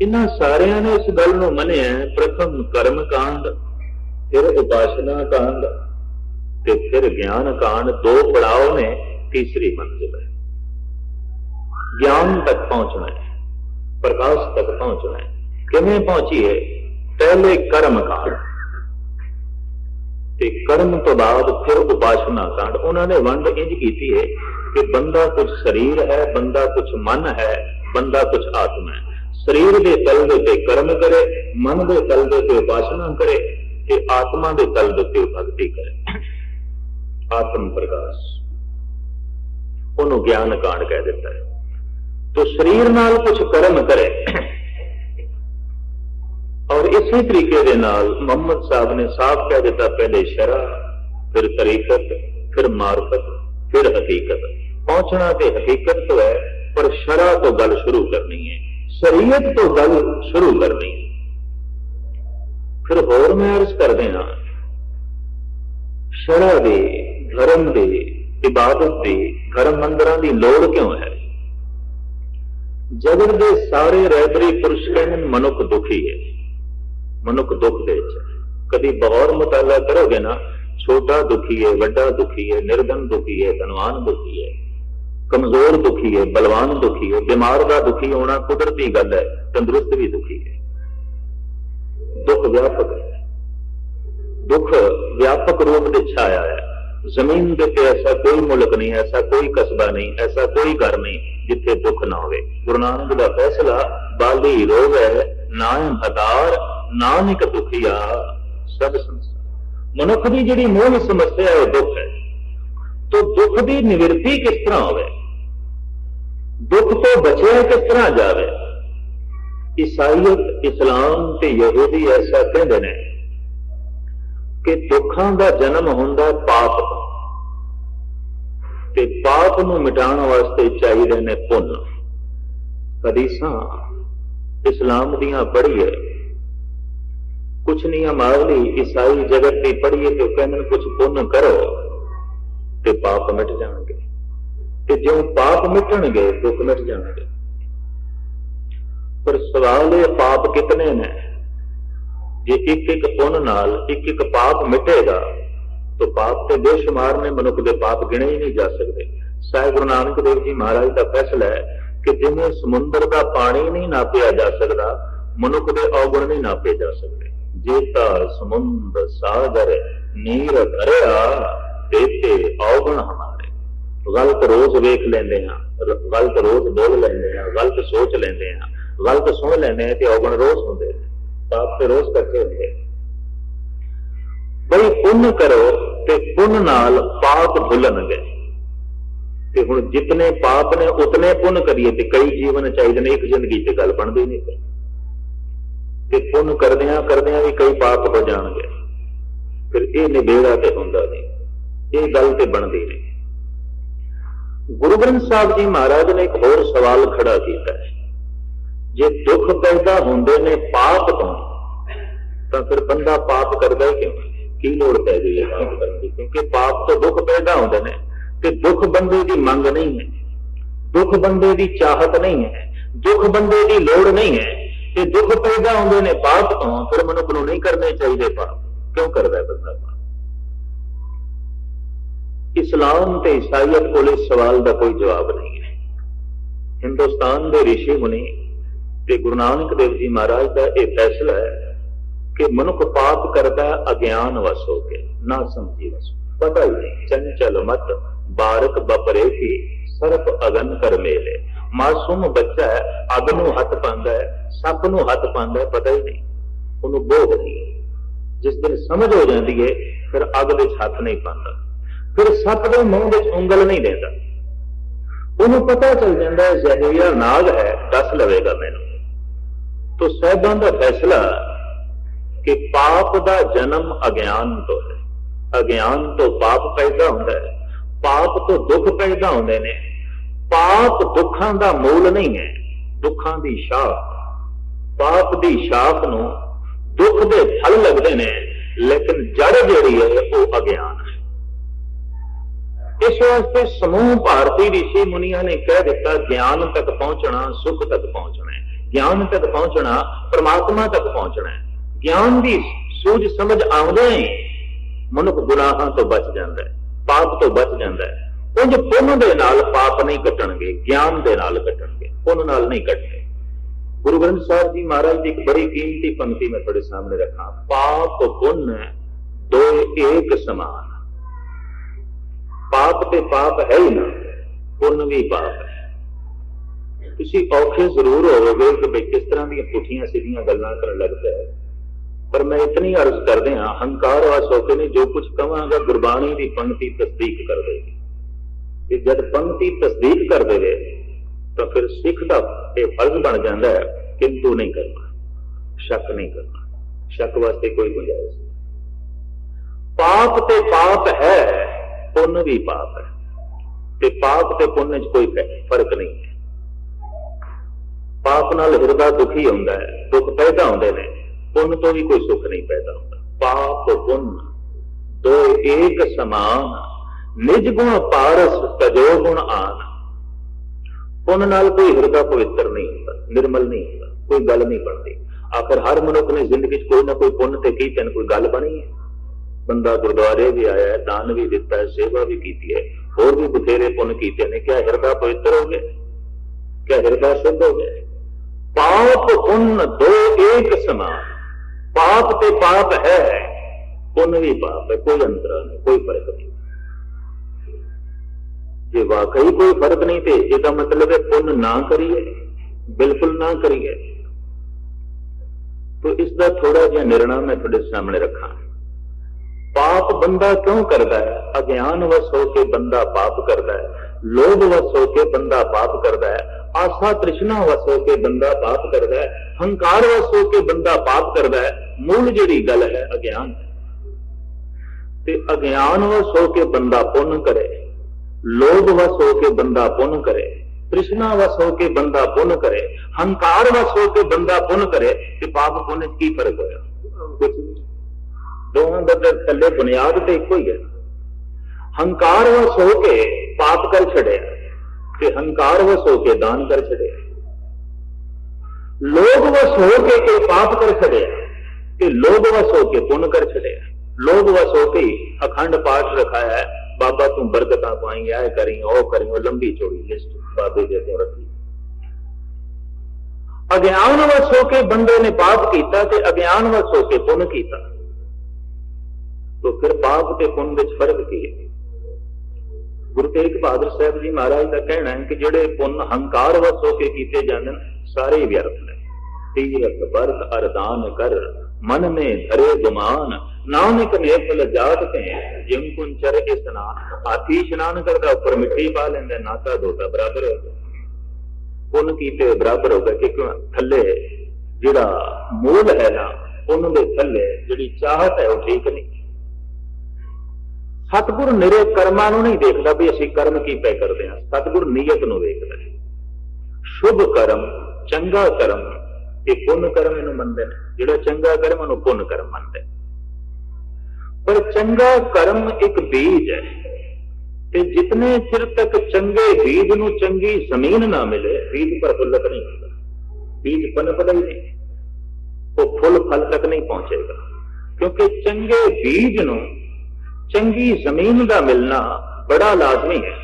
ਇਹਨਾਂ ਸਾਰਿਆਂ ਨੇ ਇਸ ਗੱਲ ਨੂੰ ਮੰਨਿਆ ਹੈ, ਪ੍ਰਥਮ ਕਰਮ ਕਾਂਡ ਫਿਰ ਉਪਾਸਨਾ ਕਾਂਡ ਤੇ ਫਿਰ ਗਿਆਨ ਕਾਂਡ ਦੋ ਪੜਾਅ ਨੇ ਤੀਸਰੀ ਮੰਜ਼ਿਲ ਹੈ। ਗਿਆਨ ਤੱਕ ਪਹੁੰਚਣਾ ਹੈ, ਪ੍ਰਕਾਸ਼ ਤੱਕ ਪਹੁੰਚਣਾ ਹੈ। ਕਿਵੇਂ ਪਹੁੰਚੀਏ? ਪਹਿਲੇ ਕਰਮ ਤੇ ਕਰਮ ਤੋਂ ਬਾਅਦ ਫਿਰ ਉਪਾਸਨਾ ਕਾਂਡ। ਉਹਨਾਂ ਨੇ ਵੰਡ ਇੰਜ ਕੀਤੀ ਹੈ ਕਿ ਬੰਦਾ ਕੁਝ ਸਰੀਰ ਹੈ, ਬੰਦਾ ਕੁਝ ਮਨ ਹੈ, ਬੰਦਾ ਕੁਝ ਆਤਮਾ ਹੈ। ਸਰੀਰ ਦੇ ਤਲ ਦੇ ਉੱਤੇ ਕਰਮ ਕਰੇ, ਮਨ ਦੇ ਤਲ ਦੇ ਉੱਤੇ ਉਪਾਸਨਾ ਕਰੇ ਤੇ ਆਤਮਾ ਦੇ ਤਲ ਦੇ ਉੱਤੇ ਭਗਤੀ ਕਰੇ। ਆਤਮ ਪ੍ਰਕਾਸ਼। ਉਹਨੂੰ ਗਿਆਨ ਕਾਂਡ ਕਹਿ ਦਿੱਤਾ ਹੈ। ਤੋ ਸਰੀਰ ਨਾਲ ਕੁਝ ਕਰਮ ਕਰੇ ਔਰ ਇਸੇ ਤਰੀਕੇ ਦੇ ਨਾਲ ਮੁਹੰਮਦ ਸਾਹਿਬ ਨੇ ਸਾਫ਼ ਕਹਿ ਦਿੱਤਾ, ਪਹਿਲੇ ਸ਼ਰਾ ਫਿਰ ਤਰੀਕਤ, ਫਿਰ ਮਾਰਫਤ, ਫਿਰ ਹਕੀਕਤ। ਪਹੁੰਚਣਾ ਤੇ ਹਕੀਕਤ ਤੋਂ ਹੈ, ਪਰ ਸ਼ਰਾ ਤੋਂ ਗੱਲ ਸ਼ੁਰੂ ਕਰਨੀ ਹੈ। ਸ਼ਰੀਅਤ ਤੋਂ ਗੱਲ ਸ਼ੁਰੂ ਕਰਨੀ ਹੈ। ਫਿਰ ਹੋਰ ਮੈਂ ਅਰਜ਼ ਕਰਦੇ ਹਾਂ। ਸ਼ਰਾ ਦੇ, ਧਰਮ ਦੇ, ਇਬਾਦਤ ਦੇ, ਧਰਮ ਮੰਦਰਾਂ ਦੀ ਲੋੜ ਕਿਉਂ ਹੈ? ਜਗਤ ਦੇ ਸਾਰੇ ਰਹਿਬਰੀ ਪੁਰਸ਼ ਕਹਿਣ ਮਨੁੱਖ ਦੁਖੀ ਹੈ। ਮਨੁੱਖ ਦੁੱਖ ਦੇ ਵਿੱਚ। ਕਦੀ ਬਗੌਰ ਮੁਤਾਲਾ ਕਰੋਗੇ ਨਾ, ਛੋਟਾ ਦੁਖੀ ਹੈ, ਵੱਡਾ ਦੁਖੀ ਹੈ, ਨਿਰਧਨ ਦੁਖੀ ਹੈ, ਧਨਵਾਨ ਦੁਖੀ ਹੈ, ਕਮਜ਼ੋਰ ਦੁਖੀ ਹੈ, ਬਲਵਾਨ ਦੁਖੀ ਹੈ, ਬਿਮਾਰ ਦਾ ਦੁਖੀ ਹੋਣਾ ਕੁਦਰਤੀ ਗੱਲ ਹੈ, ਤੰਦਰੁਸਤ ਵੀ ਦੁਖੀ ਹੈ। ਦੁੱਖ ਵਿਆਪਕ ਹੈ। ਦੁੱਖ ਵਿਆਪਕ ਰੂਪ ਵਿੱਚ ਛਾਇਆ ਹੈ। ਜ਼ਮੀਨ ਦੇ ਤੇ ਐਸਾ ਕੋਈ ਮੁਲਕ ਨਹੀਂ, ਐਸਾ ਕੋਈ ਕਸਬਾ ਨਹੀਂ, ਐਸਾ ਕੋਈ ਘਰ ਨਹੀਂ ਜਿੱਥੇ ਦੁੱਖ ਨਾ ਹੋਵੇ। ਗੁਰੂ ਨਾਨਕ ਦਾ ਫੈਸਲਾ ਬਾਲੀ ਰੋਵੇ ਨਾਮ ਹਤਾਰ, ਨਾਨਕ ਦੁਖੀਆ, ਸਭ ਸੰਸਾਰ। ਮਨੁੱਖ ਦੀ ਜਿਹੜੀ ਮੂਲ ਸਮੱਸਿਆ ਹੈ ਦੁੱਖ ਹੈ। ਤੋ ਦੁੱਖ ਦੀ ਨਿਵਰਤੀ ਕਿਸ ਤਰ੍ਹਾਂ ਹੋਵੇ? ਦੁੱਖ ਤੋਂ ਬਚਿਆ ਕਿਸ ਤਰ੍ਹਾਂ ਜਾਵੇ? ਈਸਾਈਅਤ, ਇਸਲਾਮ ਤੇ ਯਹੂਦੀ ਐਸਾ ਕਹਿੰਦੇ ਨੇ ਕਿ ਦੁੱਖਾਂ ਦਾ ਜਨਮ ਹੁੰਦਾ ਪਾਪ ਤੇ ਪਾਪ ਨੂੰ ਮਿਟਾਉਣ ਵਾਸਤੇ ਚਾਹੀਦੇ ਨੇ ਪੁੰਨ। ਹਦੀਸਾਂ ਇਸਲਾਮ ਦੀਆਂ ਪੜ੍ਹੀਏ। ਕੁਛ ਨਿਯਮਾਵਲੀ ਈਸਾਈ ਜਗਤ ਦੀ ਪੜ੍ਹੀਏ ਤੇ ਉਹ ਕਹਿੰਦੇ ਨੇ ਕੁਛ ਪੁੰਨ ਕਰੋ ਤੇ ਪਾਪ ਮਿਟ ਜਾਣਗੇ। ਤੇ ਜਿਉਂ ਪਾਪ ਮਿਟਣਗੇ, ਦੁੱਖ ਮਿਟ ਜਾਣਗੇ। ਪਰ ਸਵਾਲ ਇਹ ਪਾਪ ਕਿਤਨੇ ਨੇ? ਜੇ ਇੱਕ ਇੱਕ ਪੁੰਨ ਨਾਲ ਇੱਕ ਇੱਕ ਪਾਪ ਮਿਟੇਗਾ, ਤਾਂ ਪਾਪ ਤੇ ਬੇਸ਼ੁਮਾਰ ਨੇ ਮਨੁੱਖ ਦੇ ਪਾਪ ਗਿਣੇ ਹੀ ਨਹੀਂ ਜਾ ਸਕਦੇ। ਸਾਹਿਬ ਗੁਰੂ ਨਾਨਕ ਦੇਵ ਜੀ ਮਹਾਰਾਜ ਦਾ ਫੈਸਲਾ ਹੈ ਕਿ ਜਿਵੇਂ ਸਮੁੰਦਰ ਦਾ ਪਾਣੀ ਨਹੀਂ ਨਾਪਿਆ ਜਾ ਸਕਦਾ, ਮਨੁੱਖ ਦੇ ਔਗਣ ਨਹੀਂ ਨਾਪੇ ਜਾ ਸਕਦੇ। ਜੇ ਤਾਂ ਸਮੁੰਦਰ ਸਾਗਰ, ਨੀਰ ਭਰਿਆ ਤੇਤੇ ਔਗਣ ਹਮਾਰੇ। ਗਲਤ ਰੋਜ਼ ਵੇਖ ਲੈਂਦੇ ਹਾਂ, ਗਲਤ ਰੋਜ਼ ਬੋਲ ਲੈਂਦੇ ਹਾਂ, ਗਲਤ ਸੋਚ ਲੈਂਦੇ ਹਾਂ। ਗਲਤ ਸੁਣ ਲੈਣੇ ਤੇ ਔਗਣ ਰੋਸ ਹੁੰਦੇ ਨੇ ਪਾਪ ਤੇ ਰੋਸ ਕਰਕੇ ਹੁੰਦੇ ਨੇ। ਬਈ ਪੁੰਨ ਕਰੋ ਤੇ ਪੁੰਨ ਨਾਲ ਪਾਪ ਭੁੱਲਣਗੇ। ਤੇ ਹੁਣ ਜਿਤਨੇ ਪਾਪ ਨੇ, ਉਤਨੇ ਪੁੰਨ ਕਰੀਏ ਤੇ ਕਈ ਜੀਵਨ ਚਾਹੀਦੇ ਨੇ, ਇੱਕ ਜ਼ਿੰਦਗੀ ਤੇ ਗੱਲ ਬਣਦੀ ਨਹੀਂ ਤੇ ਪੁੰਨ ਕਰਦਿਆਂ ਕਰਦਿਆਂ ਵੀ ਕਈ ਪਾਪ ਹੋ ਜਾਣਗੇ। ਫਿਰ ਇਹ ਨਿਬੇੜਾ ਤੇ ਹੁੰਦਾ ਨਹੀਂ। ਇਹ ਗੱਲ ਤੇ ਬਣਦੀ ਨਹੀਂ। ਗੁਰੂ ਗ੍ਰੰਥ ਸਾਹਿਬ ਜੀ ਮਹਾਰਾਜ ਨੇ ਇੱਕ ਹੋਰ ਸਵਾਲ ਖੜਾ ਕੀਤਾ ਹੈ। ਜੇ ਦੁੱਖ ਪੈਦਾ ਹੁੰਦੇ ਨੇ ਪਾਪ ਤੋਂ, ਤਾਂ ਫਿਰ ਬੰਦਾ ਪਾਪ ਕਰਦਾ ਹੀ ਕਿਉਂ? ਕੀ ਲੋੜ ਪੈ ਗਈ ਹੈ ਪਾਪ ਕਰਨ ਦੀ? ਕਿਉਂਕਿ ਪਾਪ ਤੋਂ ਦੁੱਖ ਪੈਦਾ ਹੁੰਦੇ ਨੇ ਤੇ ਦੁੱਖ ਬੰਦੇ ਦੀ ਮੰਗ ਨਹੀਂ ਹੈ। ਦੁੱਖ ਬੰਦੇ ਦੀ ਚਾਹਤ ਨਹੀਂ ਹੈ। ਦੁੱਖ ਬੰਦੇ ਦੀ ਲੋੜ ਨਹੀਂ ਹੈ। ਤੇ ਦੁੱਖ ਪੈਦਾ ਹੁੰਦੇ ਨੇ ਪਾਪ ਤੋਂ, ਫਿਰ ਮਨੁੱਖ ਨੂੰ ਨਹੀਂ ਕਰਨੇ ਚਾਹੀਦੇ ਪਾਪ। ਕਿਉਂ ਕਰਦਾ ਬੰਦਾ ਪਾਪ? ਇਸਲਾਮ ਤੇ ਈਸਾਈਅਤ ਕੋਲ ਇਸ ਸਵਾਲ ਦਾ ਕੋਈ ਜਵਾਬ ਨਹੀਂ ਹੈ। ਹਿੰਦੁਸਤਾਨ ਦੇ ਰਿਸ਼ੀ ਮੁਨੀ ਤੇ ਗੁਰੂ ਨਾਨਕ ਦੇਵ ਜੀ ਮਹਾਰਾਜ ਦਾ ਇਹ ਫੈਸਲਾ ਹੈ ਕਿ ਮਨੁੱਖ ਪਾਪ ਕਰਦਾ, ਅਗਿਆਨ ਵਸ ਹੋ ਕੇ, ਨਾ ਸਮਝੀ ਵਸ ਪਤਾ ਹੀ ਨਹੀਂ, ਚੰਚਲ ਮਤ, ਬਾਰਕ ਬਪਰੇ ਕੀ, ਸਰਪ ਅਗਨ ਕਰ ਮੇਲੇ। ਮਾਸੂਮ ਬੱਚਾ ਹੈ, ਅੱਗ ਨੂੰ ਹੱਥ ਪਾਉਂਦਾ ਹੈ, ਸੱਪ ਨੂੰ ਹੱਥ ਪਾਉਂਦਾ ਹੈ, ਪਤਾ ਹੀ ਨਹੀਂ। ਉਹਨੂੰ ਬੋਧ ਨਹੀਂ। ਜਿਸ ਦਿਨ ਸਮਝ ਹੋ ਜਾਂਦੀ ਹੈ ਫਿਰ ਅੱਗ ਵਿੱਚ ਹੱਥ ਨਹੀਂ ਪਾਉਂਦਾ। ਫਿਰ ਸੱਪ ਦੇ ਮੂੰਹ ਵਿੱਚ ਉਂਗਲ ਨਹੀਂ ਦਿੰਦਾ। ਉਹਨੂੰ ਪਤਾ ਚੱਲ ਜਾਂਦਾ ਹੈ ਜ਼ਹਿਰੀਆ ਨਾਗ ਹੈ, ਦੱਸ ਲਵੇਗਾ ਮੈਨੂੰ। ਤੋ ਸਹਿਬਾਂ ਦਾ ਫੈਸਲਾ ਕਿ ਪਾਪ ਦਾ ਜਨਮ ਅਗਿਆਨ ਤੋਂ ਹੈ। ਅਗਿਆਨ ਤੋਂ ਪਾਪ ਪੈਦਾ ਹੁੰਦਾ ਹੈ। ਪਾਪ ਤੋਂ ਦੁੱਖ ਪੈਦਾ ਹੁੰਦੇ ਨੇ। ਪਾਪ ਦੁੱਖਾਂ ਦਾ ਮੂਲ ਨਹੀਂ ਹੈ। ਦੁੱਖਾਂ ਦੀ ਸ਼ਾਖ ਪਾਪ ਦੀ ਸ਼ਾਖ ਨੂੰ ਦੁੱਖ ਦੇ ਫਲ ਲੱਗਦੇ ਨੇ, ਲੇਕਿਨ ਜੜ ਜਿਹੜੀ ਹੈ ਉਹ ਅਗਿਆਨ ਹੈ। ਇਸ ਵਾਸਤੇ ਸਮੂਹ ਭਾਰਤੀ ਰਿਸ਼ੀ ਮੁਨੀਆਂ ਨੇ ਕਹਿ ਦਿੱਤਾ, ਗਿਆਨ ਤੱਕ ਪਹੁੰਚਣਾ, ਸੁਖ ਤੱਕ ਪਹੁੰਚਣਾ ਗਿਆਨ ਤੱਕ ਪਹੁੰਚਣਾ, ਪਰਮਾਤਮਾ ਤੱਕ ਪਹੁੰਚਣਾ ਹੈ। ਗਿਆਨ ਦੀ ਸੂਝ ਸਮਝ ਆਉਂਦੇ ਹੀ ਮਨੁੱਖ ਗੁਨਾਹਾਂ ਤੋਂ ਬਚ ਜਾਂਦਾ ਹੈ, ਪਾਪ ਤੋਂ ਬਚ ਜਾਂਦਾ ਹੈ। ਉਂਝ ਪੁੰਨ ਦੇ ਨਾਲ ਪਾਪ ਨਹੀਂ ਕੱਟਣਗੇ ਗਿਆਨ ਦੇ ਨਾਲ ਕੱਟਣਗੇ ਪੁੰਨ ਨਾਲ ਨਹੀਂ ਕੱਟਣਗੇ ਗੁਰੂ ਗ੍ਰੰਥ ਸਾਹਿਬ ਜੀ ਮਹਾਰਾਜ ਦੀ ਇੱਕ ਬੜੀ ਕੀਮਤੀ ਪੰਕਤੀ ਮੈਂ ਤੁਹਾਡੇ ਸਾਹਮਣੇ ਰੱਖਾਂ। ਪਾਪ ਪੁੰਨ ਦੋ ਏਕ ਸਮਾਨ। ਪਾਪ ਤੇ ਪਾਪ ਹੈ ਹੀ ਨਾ, ਪੁੰਨ ਵੀ ਪਾਪ ਹੈ। ਤੁਸੀਂ ਔਖੇ ਜ਼ਰੂਰ ਹੋਵੋਗੇ ਕਿ ਬਈ ਕਿਸ ਤਰ੍ਹਾਂ ਦੀਆਂ ਪੁੱਠੀਆਂ ਸਿੱਧੀਆਂ ਗੱਲਾਂ ਕਰਨ ਲੱਗਦਾ ਹੈ। ਪਰ ਮੈਂ ਇਤਨੀ ਅਰਜ਼ ਕਰਦੇ ਹਾਂ, ਹੰਕਾਰ ਵਾਸ ਹੋ ਕੇ ਜੋ ਕੁਝ ਕਹਾਂਗਾ, ਗੁਰਬਾਣੀ ਦੀ ਪੰਕਤੀ ਤਸਦੀਕ ਕਰ ਦੇਗੀ ਤੇ ਜਦ ਪੰਕਤੀ ਤਸਦੀਕ ਕਰ ਦੇਵੇ, ਤਾਂ ਫਿਰ ਸਿੱਖ ਦਾ ਇਹ ਫਰਜ਼ ਬਣ ਜਾਂਦਾ ਹੈ ਕਿੰਤੂ ਨਹੀਂ ਕਰਨਾ, ਸ਼ੱਕ ਨਹੀਂ ਕਰਨਾ, ਸ਼ੱਕ ਵਾਸਤੇ ਕੋਈ ਗੁੰਜਾਇਸ਼ ਪਾਪ ਤੇ ਪਾਪ ਹੈ, ਪੁੰਨ ਵੀ ਪਾਪ ਹੈ। ਤੇ ਪਾਪ ਤੇ ਪੁੰਨ 'ਚ ਕੋਈ ਫ਼ਰਕ ਨਹੀਂ ਹੈ। ਪਾਪ ਨਾਲ ਹਿਰਦਾ ਦੁਖੀ ਹੁੰਦਾ ਹੈ, ਦੁੱਖ ਪੈਦਾ ਹੁੰਦੇ ਨੇ, ਪੁੰਨ ਤੋਂ ਵੀ ਕੋਈ ਸੁੱਖ ਨਹੀਂ ਪੈਦਾ ਹੁੰਦਾ। ਪਾਪ ਪੁੰਨ, ਦੋ ਏਕ ਸਮਾਨ, ਨਿਜ ਗੁਣ ਪਾਰਸ ਤਜੋ ਗੁਣ ਆਨ। ਪੁੰਨ ਨਾਲ ਕੋਈ ਹਿਰਦਾ ਪਵਿੱਤਰ ਨਹੀਂ ਹੁੰਦਾ, ਨਿਰਮਲ ਨਹੀਂ ਹੁੰਦਾ, ਕੋਈ ਗੱਲ ਨਹੀਂ ਬਣਦੀ। ਆਖਰ ਹਰ ਮਨੁੱਖ ਨੇ ਜ਼ਿੰਦਗੀ 'ਚ ਕੋਈ ਨਾ ਕੋਈ ਪੁੰਨ ਤੇ ਕੀ ਨੇ ਕੋਈ ਗੱਲ ਬਣੀ ਹੈ? ਬੰਦਾ ਗੁਰਦੁਆਰੇ ਵੀ ਆਇਆ ਹੈ, ਦਾਨ ਵੀ ਦਿੱਤਾ ਹੈ, ਸੇਵਾ ਵੀ ਕੀਤੀ ਹੈ, ਹੋਰ ਵੀ ਬਥੇਰੇ ਪੁੰਨ ਕੀਤੇ ਨੇ, ਕਿਆ ਹਿਰਦਾ ਪਵਿੱਤਰ ਹੋ ਗਿਆ? ਕਿਆ ਹਿਰਦਾ ਸ਼ੁੱਧ ਹੋ ਗਿਆ? ਪਾਪ ਪੁੰਨ ਦੋ ਏਕ ਸਮਾਨ ਪਾਪ ਤੇ ਪਾਪ ਹੈ ਪੁੰਨ ਵੀ ਪਾਪ ਹੈ ਕੋਈ ਅੰਤਰ ਨਹੀਂ ਕੋਈ ਫ਼ਰਕ ਨਹੀਂ ਜੇ ਵਾਕਈ ਕੋਈ ਫ਼ਰਕ ਨਹੀਂ ਤੇ ਇਹਦਾ ਮਤਲਬ ਹੈ ਪੁੰਨ ਨਾ ਕਰੀਏ ਬਿਲਕੁਲ ਨਾ ਕਰੀਏ ਤੋ ਇਸ ਦਾ ਥੋੜਾ ਜਿਹਾ ਨਿਰਣਾ ਮੈਂ ਤੁਹਾਡੇ ਸਾਹਮਣੇ ਰੱਖਾਂ ਪਾਪ ਬੰਦਾ ਕਿਉਂ ਕਰਦਾ ਹੈ ਅਗਿਆਨ ਵਸ ਹੋ ਕੇ ਬੰਦਾ ਪਾਪ ਕਰਦਾ ਹੈ ਲੋਭ ਵਸ ਹੋ ਕੇ ਬੰਦਾ ਪਾਪ ਕਰਦਾ ਹੈ ਆਸਾ ਤ੍ਰਿਸ਼ਨਾ ਵਸ ਹੋ ਕੇ ਬੰਦਾ ਪਾਪ ਕਰਦਾ ਹੈ, ਹੰਕਾਰ ਵਸ ਹੋ ਕੇ ਬੰਦਾ ਪਾਪ ਕਰਦਾ ਹੈ, ਮੂਲ ਜਿਹੜੀ ਗੱਲ ਹੈ ਅਗਿਆਨ। ਤੇ ਅਗਿਆਨ ਵਸ ਹੋ ਕੇ ਬੰਦਾ ਪੁੰਨ ਕਰੇ, ਲੋਭ ਵਸ ਹੋ ਕੇ ਬੰਦਾ ਪੁੰਨ ਕਰੇ, ਤ੍ਰਿਸ਼ਨਾ ਵਸ ਹੋ ਕੇ ਬੰਦਾ ਪੁੰਨ ਕਰੇ, ਹੰਕਾਰ ਵਸ ਹੋ ਕੇ ਬੰਦਾ ਪੁੰਨ ਕਰੇ, ਤੇ ਪਾਪ ਪੁੰਨ ਕੀ ਫ਼ਰਕ ਹੋਇਆ? ਦੋਹਾਂ ਦਾ ਥੱਲੇ ਬੁਨਿਆਦ ਤੇ ਇੱਕੋ ਹੀ ਹੈ। ਹੰਕਾਰ ਵਸ ਹੋ ਕੇ ਪਾਪ ਕਰ ਛੜਿਆ ਤੇ ਹੰਕਾਰ ਵਸ ਹੋ ਕੇ ਦਾਨ ਕਰ ਛੜਿਆ ਲੋਭ ਵਸ ਹੋ ਕੇ ਕੋਈ ਪਾਪ ਕਰ ਛੜਿਆ ਤੇ ਲੋਭ ਵਸ ਹੋ ਕੇ ਪੁੰਨ ਕਰ ਛੜਿਆ ਲੋਭ ਵਸ ਹੋ ਕੇ ਅਖੰਡ ਪਾਠ ਰਖਾਇਆ ਹੈ। ਬਾਬਾ ਤੂੰ ਬਰਕਤਾਂ ਪਾਏਂਗੇ ਐ ਕਰੀ, ਉਹ ਕਰੀ, ਉਹ ਲੰਬੀ ਚੋੜੀ ਲਿਸਟ ਬਾਬੇ ਦੇ ਤੋਂ ਰੱਖੀ। ਅਗਿਆਨ ਵਸ ਹੋ ਕੇ ਬੰਦੇ ਨੇ ਪਾਪ ਕੀਤਾ ਤੇ ਅਗਿਆਨ ਵਸ ਹੋ ਕੇ ਪੁੰਨ ਕੀਤਾ। ਤੋ ਫਿਰ ਪਾਪ ਤੇ ਪੁੰਨ ਵਿੱਚ ਫ਼ਰਕ ਕੀ ਹੈ? ਗੁਰੂ ਤੇਗ ਬਹਾਦਰ ਸਾਹਿਬ ਜੀ ਮਹਾਰਾਜ ਦਾ ਕਹਿਣਾ ਹੈ ਕਿ ਜਿਹੜੇ ਪੁੰਨ ਹੰਕਾਰ ਵਸ ਹੋ ਕੇ ਕੀਤੇ ਜਾਂਦੇ ਨੇ, ਸਾਰੇ ਵਿਅਰਥ ਨੇ। ਤੀਰਥ ਵਰਤ ਅਰਦਾਨ ਕਰ, ਮਨ ਮੇ ਧਰੇ ਗੁਮਾਨ, ਨਾਨਕ ਨੇ ਫਲ ਜਾਤ ਤੇ ਜਿਮ ਕੁੰਚਰ ਇਸਨਾਨ। ਹਾਥੀ ਇਸ਼ਨਾਨ ਕਰਦਾ, ਉੱਪਰ ਮਿੱਟੀ ਪਾ ਲੈਂਦਾ, ਨਾਤਾ ਧੋਤਾ, ਬਰਾਬਰ ਹੋ ਗਿਆ। ਪੁੰਨ ਕੀਤੇ ਬਰਾਬਰ ਹੋ ਗਿਆ ਕਿ ਕਿਉਂ? ਥੱਲੇ ਜਿਹੜਾ ਮੂਲ ਹੈ ਨਾ ਉਹਨੂੰ ਦੇ ਥੱਲੇ ਜਿਹੜੀ ਚਾਹਤ ਹੈ ਉਹ ਠੀਕ ਨਹੀਂ। ਸਤਿਗੁਰ ਨਿਰੇ ਕਰਮਾਂ ਨੂੰ ਨਹੀਂ ਦੇਖਦਾ ਵੀ ਅਸੀਂ ਕਰਮ ਕੀ ਪੈ ਕਰਦੇ ਹਾਂ। ਸਤਿਗੁਰ ਨੀਅਤ ਨੂੰ ਵੇਖਦਾ ਹੈ। ਸ਼ੁਭ ਕਰਮ, ਚੰਗਾ ਕਰਮ, ਇਹ ਪੁੰਨ ਕਰਮ ਇਹਨੂੰ ਮੰਨਦੇ ਨੇ। ਜਿਹੜਾ ਚੰਗਾ ਕਰਮ, ਉਹਨੂੰ ਪੁੰਨ ਕਰਮ ਮੰਨਦੇ ਪਰ ਚੰਗਾ ਕਰਮ ਇੱਕ ਬੀਜ ਹੈ। ਤੇ ਜਿਤਨੇ ਚਿਰ ਤੱਕ ਚੰਗੇ ਬੀਜ ਨੂੰ ਚੰਗੀ ਜ਼ਮੀਨ ਨਾ ਮਿਲੇ, ਬੀਜ ਪ੍ਰਫੁੱਲਤ ਨਹੀਂ ਹੁੰਦਾ। ਬੀਜ ਪਨਪਦਾ ਹੀ ਨਹੀਂ। ਉਹ ਫੁੱਲ ਫਲ ਤੱਕ ਨਹੀਂ ਪਹੁੰਚੇਗਾ। ਕਿਉਂਕਿ ਚੰਗੇ ਬੀਜ ਨੂੰ ਚੰਗੀ ਜ਼ਮੀਨ ਦਾ ਮਿਲਣਾ ਬੜਾ ਲਾਜ਼ਮੀ ਹੈ।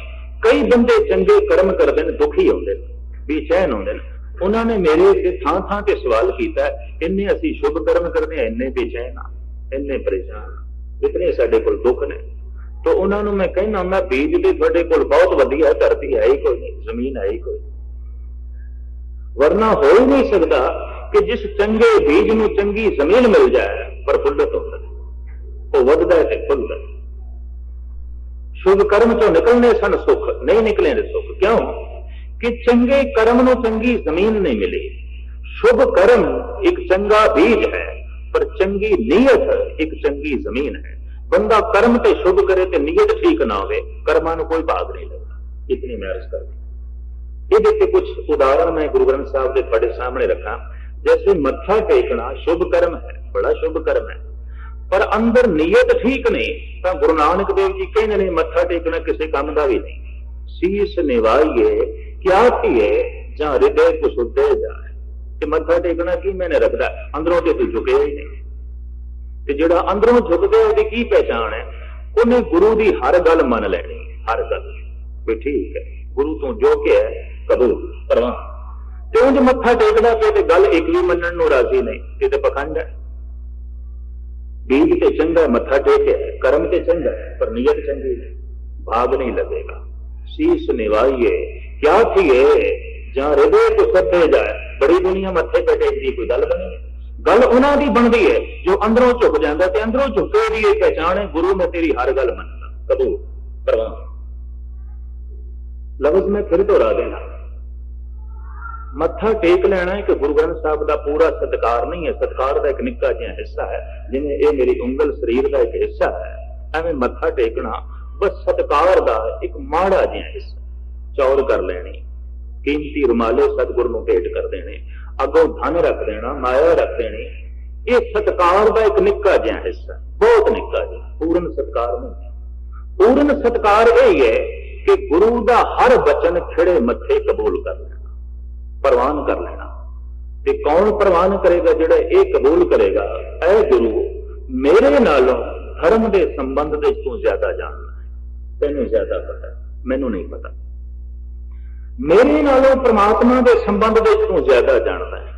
ਕਈ ਬੰਦੇ ਚੰਗੇ ਕਰਮ ਕਰਦੇ ਨੇ, ਦੁਖੀ ਹੁੰਦੇ ਨੇ, ਬੇਚੈਨ ਹੁੰਦੇ ਨੇ। ਉਹਨਾਂ ਨੇ ਮੇਰੇ ਤੇ ਥਾਂ ਥਾਂ ਤੇ ਸਵਾਲ ਕੀਤਾ, ਇੰਨੇ ਅਸੀਂ ਸ਼ੁਭ ਕਰਮ ਕਰਦੇ ਆ ਇੰਨੇ ਬੇਚੈਨ ਆ ਇੰਨੇ ਪਰੇਸ਼ਾਨ ਆ ਇਤਨੇ ਸਾਡੇ ਕੋਲ ਦੁੱਖ ਨੇ। ਤਾਂ ਉਹਨਾਂ ਨੂੰ ਮੈਂ ਕਹਿੰਦਾ, ਮੈਂ ਬੀਜ ਦੇ ਤੁਹਾਡੇ ਕੋਲ ਬਹੁਤ ਵਧੀਆ, ਧਰਤੀ ਹੈ ਹੀ ਕੋਈ ਨਹੀਂ, ਜ਼ਮੀਨ ਹੈ ਹੀ ਕੋਈ ਵਰਨਾ ਹੋ ਹੀ ਨਹੀਂ ਸਕਦਾ ਕਿ ਜਿਸ ਚੰਗੇ ਬੀਜ ਨੂੰ ਚੰਗੀ ਜ਼ਮੀਨ ਮਿਲ ਜਾਏ ਪ੍ਰਫੁੱਲਤ ਹੁੰਦਾ ਉਹ ਵੱਧਦਾ ਤੇ ਫੁੱਲਦਾ ਸ਼ੁਭ ਕਰਮ ਚੋਂ ਨਿਕਲਨੇ ਸਨ ਸੁਖ, ਨਹੀਂ ਨਿਕਲੇ ਨੇ ਸੁਖ। ਕਿਉਂ? ਕਿ ਚੰਗੇ ਕਰਮ ਨੂੰ ਚੰਗੀ ਜ਼ਮੀਨ ਨਹੀਂ ਮਿਲੀ। ਸ਼ੁਭ ਕਰਮ ਇੱਕ ਚੰਗਾ ਬੀਜ ਹੈ, ਪਰ ਚੰਗੀ ਨੀਅਤ ਇੱਕ ਚੰਗੀ ਜ਼ਮੀਨ ਹੈ। ਬੰਦਾ ਕਰਮ ਤੇ ਸ਼ੁਭ ਕਰੇ ਤੇ ਨੀਅਤ ਠੀਕ ਨਾ ਹੋਵੇ, ਕਰਮਾਂ ਨੂੰ ਕੋਈ ਭਾਗ ਨਹੀਂ ਲੱਗਦਾ ਇਤਨੀ ਮੈਂ ਅਰਜ਼ ਕਰਦੀ ਇਹਦੇ ਤੇ ਕੁਝ ਉਦਾਹਰਣ ਮੈਂ ਗੁਰੂ ਗ੍ਰੰਥ ਸਾਹਿਬ ਦੇ ਤੁਹਾਡੇ ਸਾਹਮਣੇ ਰੱਖਾਂ। ਜੈਸੇ ਮੱਥਾ ਟੇਕਣਾ ਸ਼ੁਭ ਕਰਮ ਹੈ, ਬੜਾ ਸ਼ੁਭ ਕਰਮ ਹੈ। ਪਰ ਅੰਦਰ ਨੀਅਤ ਠੀਕ ਨਹੀਂ ਤਾਂ ਗੁਰੂ ਨਾਨਕ ਦੇਵ ਜੀ ਕਹਿੰਦੇ ਨੇ, ਮੱਥਾ ਟੇਕਣਾ ਕਿਸੇ ਕੰਮ ਦਾ ਵੀ ਨਹੀਂ। ਸੀਸ ਨਿਵਾਈਏ, ਕਿਆ ਕੀਏ ਜਾਂ ਹਿਰਦੇ ਕੋ ਜਾਏ। ਤੇ ਮੱਥਾ ਟੇਕਣਾ ਕੀ ਮੈਨੇ ਰੱਖਦਾ? ਅੰਦਰੋਂ ਤੇ ਤੂੰ ਝੁਕਿਆ ਹੀ ਨਹੀਂ। ਤੇ ਜਿਹੜਾ ਅੰਦਰੋਂ ਝੁਕਦਾ ਉਹਦੀ ਕੀ ਪਹਿਚਾਣ ਹੈ? ਉਹਨੇ ਗੁਰੂ ਦੀ ਹਰ ਗੱਲ ਮੰਨ ਲੈਣੀ ਹਰ ਗੱਲ। ਵੀ ਠੀਕ ਹੈ, ਗੁਰੂ ਤੋਂ ਜੋ ਕਿ ਹੈ ਕਬੂਲ ਕਰਵਾ ਤੇ ਉਹ ਜੇ ਮੱਥਾ ਟੇਕਦਾ ਪਿਆ ਤੇ ਗੱਲ ਇੱਕ ਵੀ ਮੰਨਣ ਨੂੰ ਰਾਜ਼ੀ ਨਹੀਂ, ਇਹ ਤੇ ਪਖੰਡ ਹੈ। ਬੀਜ ਤੇ ਚੰਗਾ, ਮੱਥਾ ਟੇਕਿਆ, ਕਰਮ ਤੇ ਚੰਗਾ, ਪਰ ਨੀਅਤ ਚੰਗੀ ਨਹੀਂ ਭਾਗ ਨਹੀਂ ਲੱਗੇਗਾ। ਸੀਸ ਨਿਵਾਈਏ, ਕਿਆ ਥੀਏ, ਜਾਂ ਹਿਰਦੇ ਕੋ ਸੱਦੇ ਜਾਏ, ਬੜੀ ਦੁਨੀਆ ਮੱਥੇ ਤੇ ਟੇਕਦੀ, ਕੋਈ ਗੱਲ ਬਣੀ ਨਹੀਂ ਗੱਲ ਉਹਨਾਂ ਦੀ ਬਣਦੀ ਹੈ, ਜੋ ਅੰਦਰੋਂ ਝੁਕ ਜਾਂਦਾ ਤੇ ਅੰਦਰੋਂ ਝੁਕੇ ਦੀ ਇਹ ਪਛਾਣ ਹੈ, ਗੁਰੂ ਮੈਂ ਤੇਰੀ ਹਰ ਗੱਲ ਮੰਨਦਾ, ਕਬੂਲ ਕਰਵਾ ਲਫ਼ਜ਼ ਮੈਂ ਫਿਰ ਦੁਹਰਾ ਦੇਣਾ। ਮੱਥਾ ਟੇਕ ਲੈਣਾ ਇੱਕ ਗੁਰੂ ਗ੍ਰੰਥ ਸਾਹਿਬ ਦਾ ਪੂਰਾ ਸਤਕਾਰ ਨਹੀਂ ਹੈ। ਸਤਕਾਰ ਦਾ ਇੱਕ ਨਿੱਕਾ ਜਿਹਾ ਹਿੱਸਾ ਹੈ, ਜਿਵੇਂ ਇਹ ਮੇਰੀ ਉਂਗਲ ਸਰੀਰ ਦਾ ਇੱਕ ਹਿੱਸਾ ਹੈ। ਐਵੇਂ ਮੱਥਾ ਟੇਕਣਾ ਬਸ ਸਤਕਾਰ ਦਾ ਇੱਕ ਮਾੜਾ ਜਿਹਾ ਹਿੱਸਾ। ਚੌਰ ਕਰ ਲੈਣੀ, ਕੀਮਤੀ ਰੁਮਾਲੇ ਸਤਿਗੁਰ ਨੂੰ ਭੇਟ ਕਰ ਦੇਣੇ, ਅੱਗੋਂ ਧਨ ਰੱਖ ਦੇਣਾ, ਮਾਇਆ ਰੱਖ ਦੇਣੀ, ਇਹ ਸਤਕਾਰ ਦਾ ਇੱਕ ਨਿੱਕਾ ਜਿਹਾ ਹਿੱਸਾ ਬਹੁਤ ਨਿੱਕਾ ਜਿਹਾ, ਪੂਰਨ ਸਤਕਾਰ ਨਹੀਂ ਪੂਰਨ ਸਤਕਾਰ ਇਹ ਹੈ ਕਿ ਗੁਰੂ ਦਾ ਹਰ ਬਚਨ ਖਿੜੇ ਮੱਥੇ ਕਬੂਲ ਕਰ ਲੈਣਾ। ਪ੍ਰਵਾਨ ਕਰ ਲੈਣਾ। ਤੇ ਕੌਣ ਪ੍ਰਵਾਨ ਕਰੇਗਾ ਜਿਹੜਾ ਇਹ ਕਬੂਲ ਕਰੇਗਾ? ਐ ਗੁਰੂ, ਮੇਰੇ ਨਾਲੋਂ ਧਰਮ ਦੇ ਸੰਬੰਧ ਦੇ ਤੂੰ ਜ਼ਿਆਦਾ ਜਾਣਦਾ ਤੈਨੂੰ ਜ਼ਿਆਦਾ ਪਤਾ, ਮੈਨੂੰ ਨਹੀਂ ਪਤਾ। ਮੇਰੇ ਨਾਲੋਂ ਪ੍ਰਮਾਤਮਾ ਦੇ ਸੰਬੰਧ ਦੇ ਤੂੰ ਜ਼ਿਆਦਾ ਜਾਣਦਾ ਹੈ।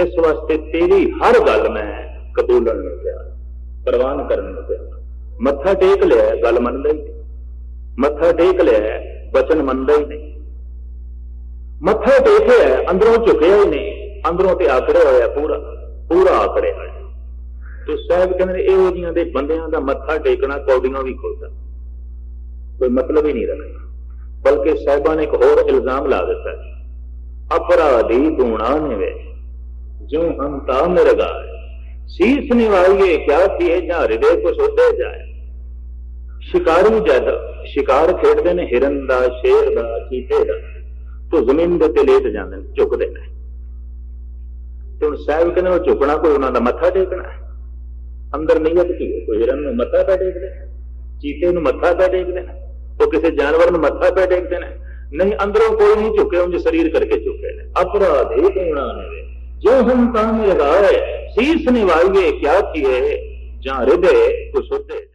ਇਸ ਵਾਸਤੇ ਤੇਰੀ ਹਰ ਗੱਲ ਮੈਂ ਕਬੂਲਣ ਨੂੰ ਤਿਆਰ ਪ੍ਰਵਾਨ ਕਰਨ ਨੂੰ ਤਿਆਰ ਮੱਥਾ ਟੇਕ ਲਿਆ, ਗੱਲ ਮੰਨ ਲਈ। ਮੱਥਾ ਟੇਕ ਲਿਆ, ਬਚਨ ਮੰਨਦਾ ਹੀ ਨਹੀਂ ਮੱਥਾ ਟੇਕਿਆ ਅੰਦਰੋਂ ਝੁਕਿਆ ਹੀ ਨੇ ਅੰਦਰੋਂ ਤੇ ਆਕੜਿਆ ਹੋਇਆ ਪੂਰਾ ਪੂਰਾ ਆਕੜਿਆ ਹੋਇਆ। ਤੇ ਸਾਹਿਬ ਕਹਿੰਦੇ ਨੇ, ਇਹੋ ਜਿਹੀਆਂ ਦੇ ਬੰਦਿਆਂ ਦਾ ਮੱਥਾ ਟੇਕਣਾ ਕੌਡੀਆਂ ਵੀ ਖੋਲਦਾ। ਕੋਈ ਮਤਲਬ ਹੀ ਨਹੀਂ ਰੱਖਦਾ। ਬਲਕਿ ਸਾਹਿਬਾਂ ਨੇ ਇੱਕ ਹੋਰ ਇਲਜ਼ਾਮ ਲਾ ਦਿੱਤਾ ਅਪਰਾਧੀ ਗੁਣਾ ਨਿਵੇ ਜੋ ਹਮ ਤਾ ਮਿਰਗਾਏ ਸੀਸ ਨਿਵਾਈਏ, ਕਿਆ ਕੀਏ ਜਾਂ ਹਿਰਦੇ ਕੋ ਸੋਧੇ ਜਾਏ। ਸ਼ਿਕਾਰੀ ਜਦ ਸ਼ਿਕਾਰ ਖੇਡਦੇ ਨੇ, ਹਿਰਨ ਦਾ ਸ਼ੇਰ ਦਾ ਚੀਤੇ ਦਾ ਤੋਂ ਜ਼ਮੀਨ ਦੇ ਉੱਤੇ ਲੇਟ ਜਾਂਦੇ ਨੇ ਝੁਕਦੇ ਨੇ। ਤੇ ਹੁਣ ਸਾਹਿਬ ਕਹਿੰਦੇ ਉਹ ਝੁਕਣਾ ਕੋਈ, ਉਹਨਾਂ ਦਾ ਮੱਥਾ ਟੇਕਣਾ ਅੰਦਰ ਨੀਅਤ ਕੀ ਹੈ? ਕੋਈ ਹਿਰਨ ਨੂੰ ਮੱਥਾ ਪੈ ਟੇਕਦੇ ਚੀਤੇ ਨੂੰ ਮੱਥਾ ਪੈ ਟੇਕਦੇ ਨੇ, ਉਹ ਕਿਸੇ ਜਾਨਵਰ ਨੂੰ ਮੱਥਾ ਪੈ ਟੇਕਦੇ ਨੇ। ਨਹੀਂ, ਅੰਦਰੋਂ ਕੋਈ ਨਹੀਂ ਝੁਕੇ ਉਂਝ ਸਰੀਰ ਕਰਕੇ ਝੁਕੇ ਨੇ। ਅਪਰਾਧੇ ਗੁਣਾ ਨੇ ਜੋ ਹਮ ਤਾਂ ਲਗਾਏ ਸੀਸ ਨਿਵਾਈਏ, ਕਿਆ ਕੀਏ? ਜਾਂ ਹਿਰਦੇ ਕੁ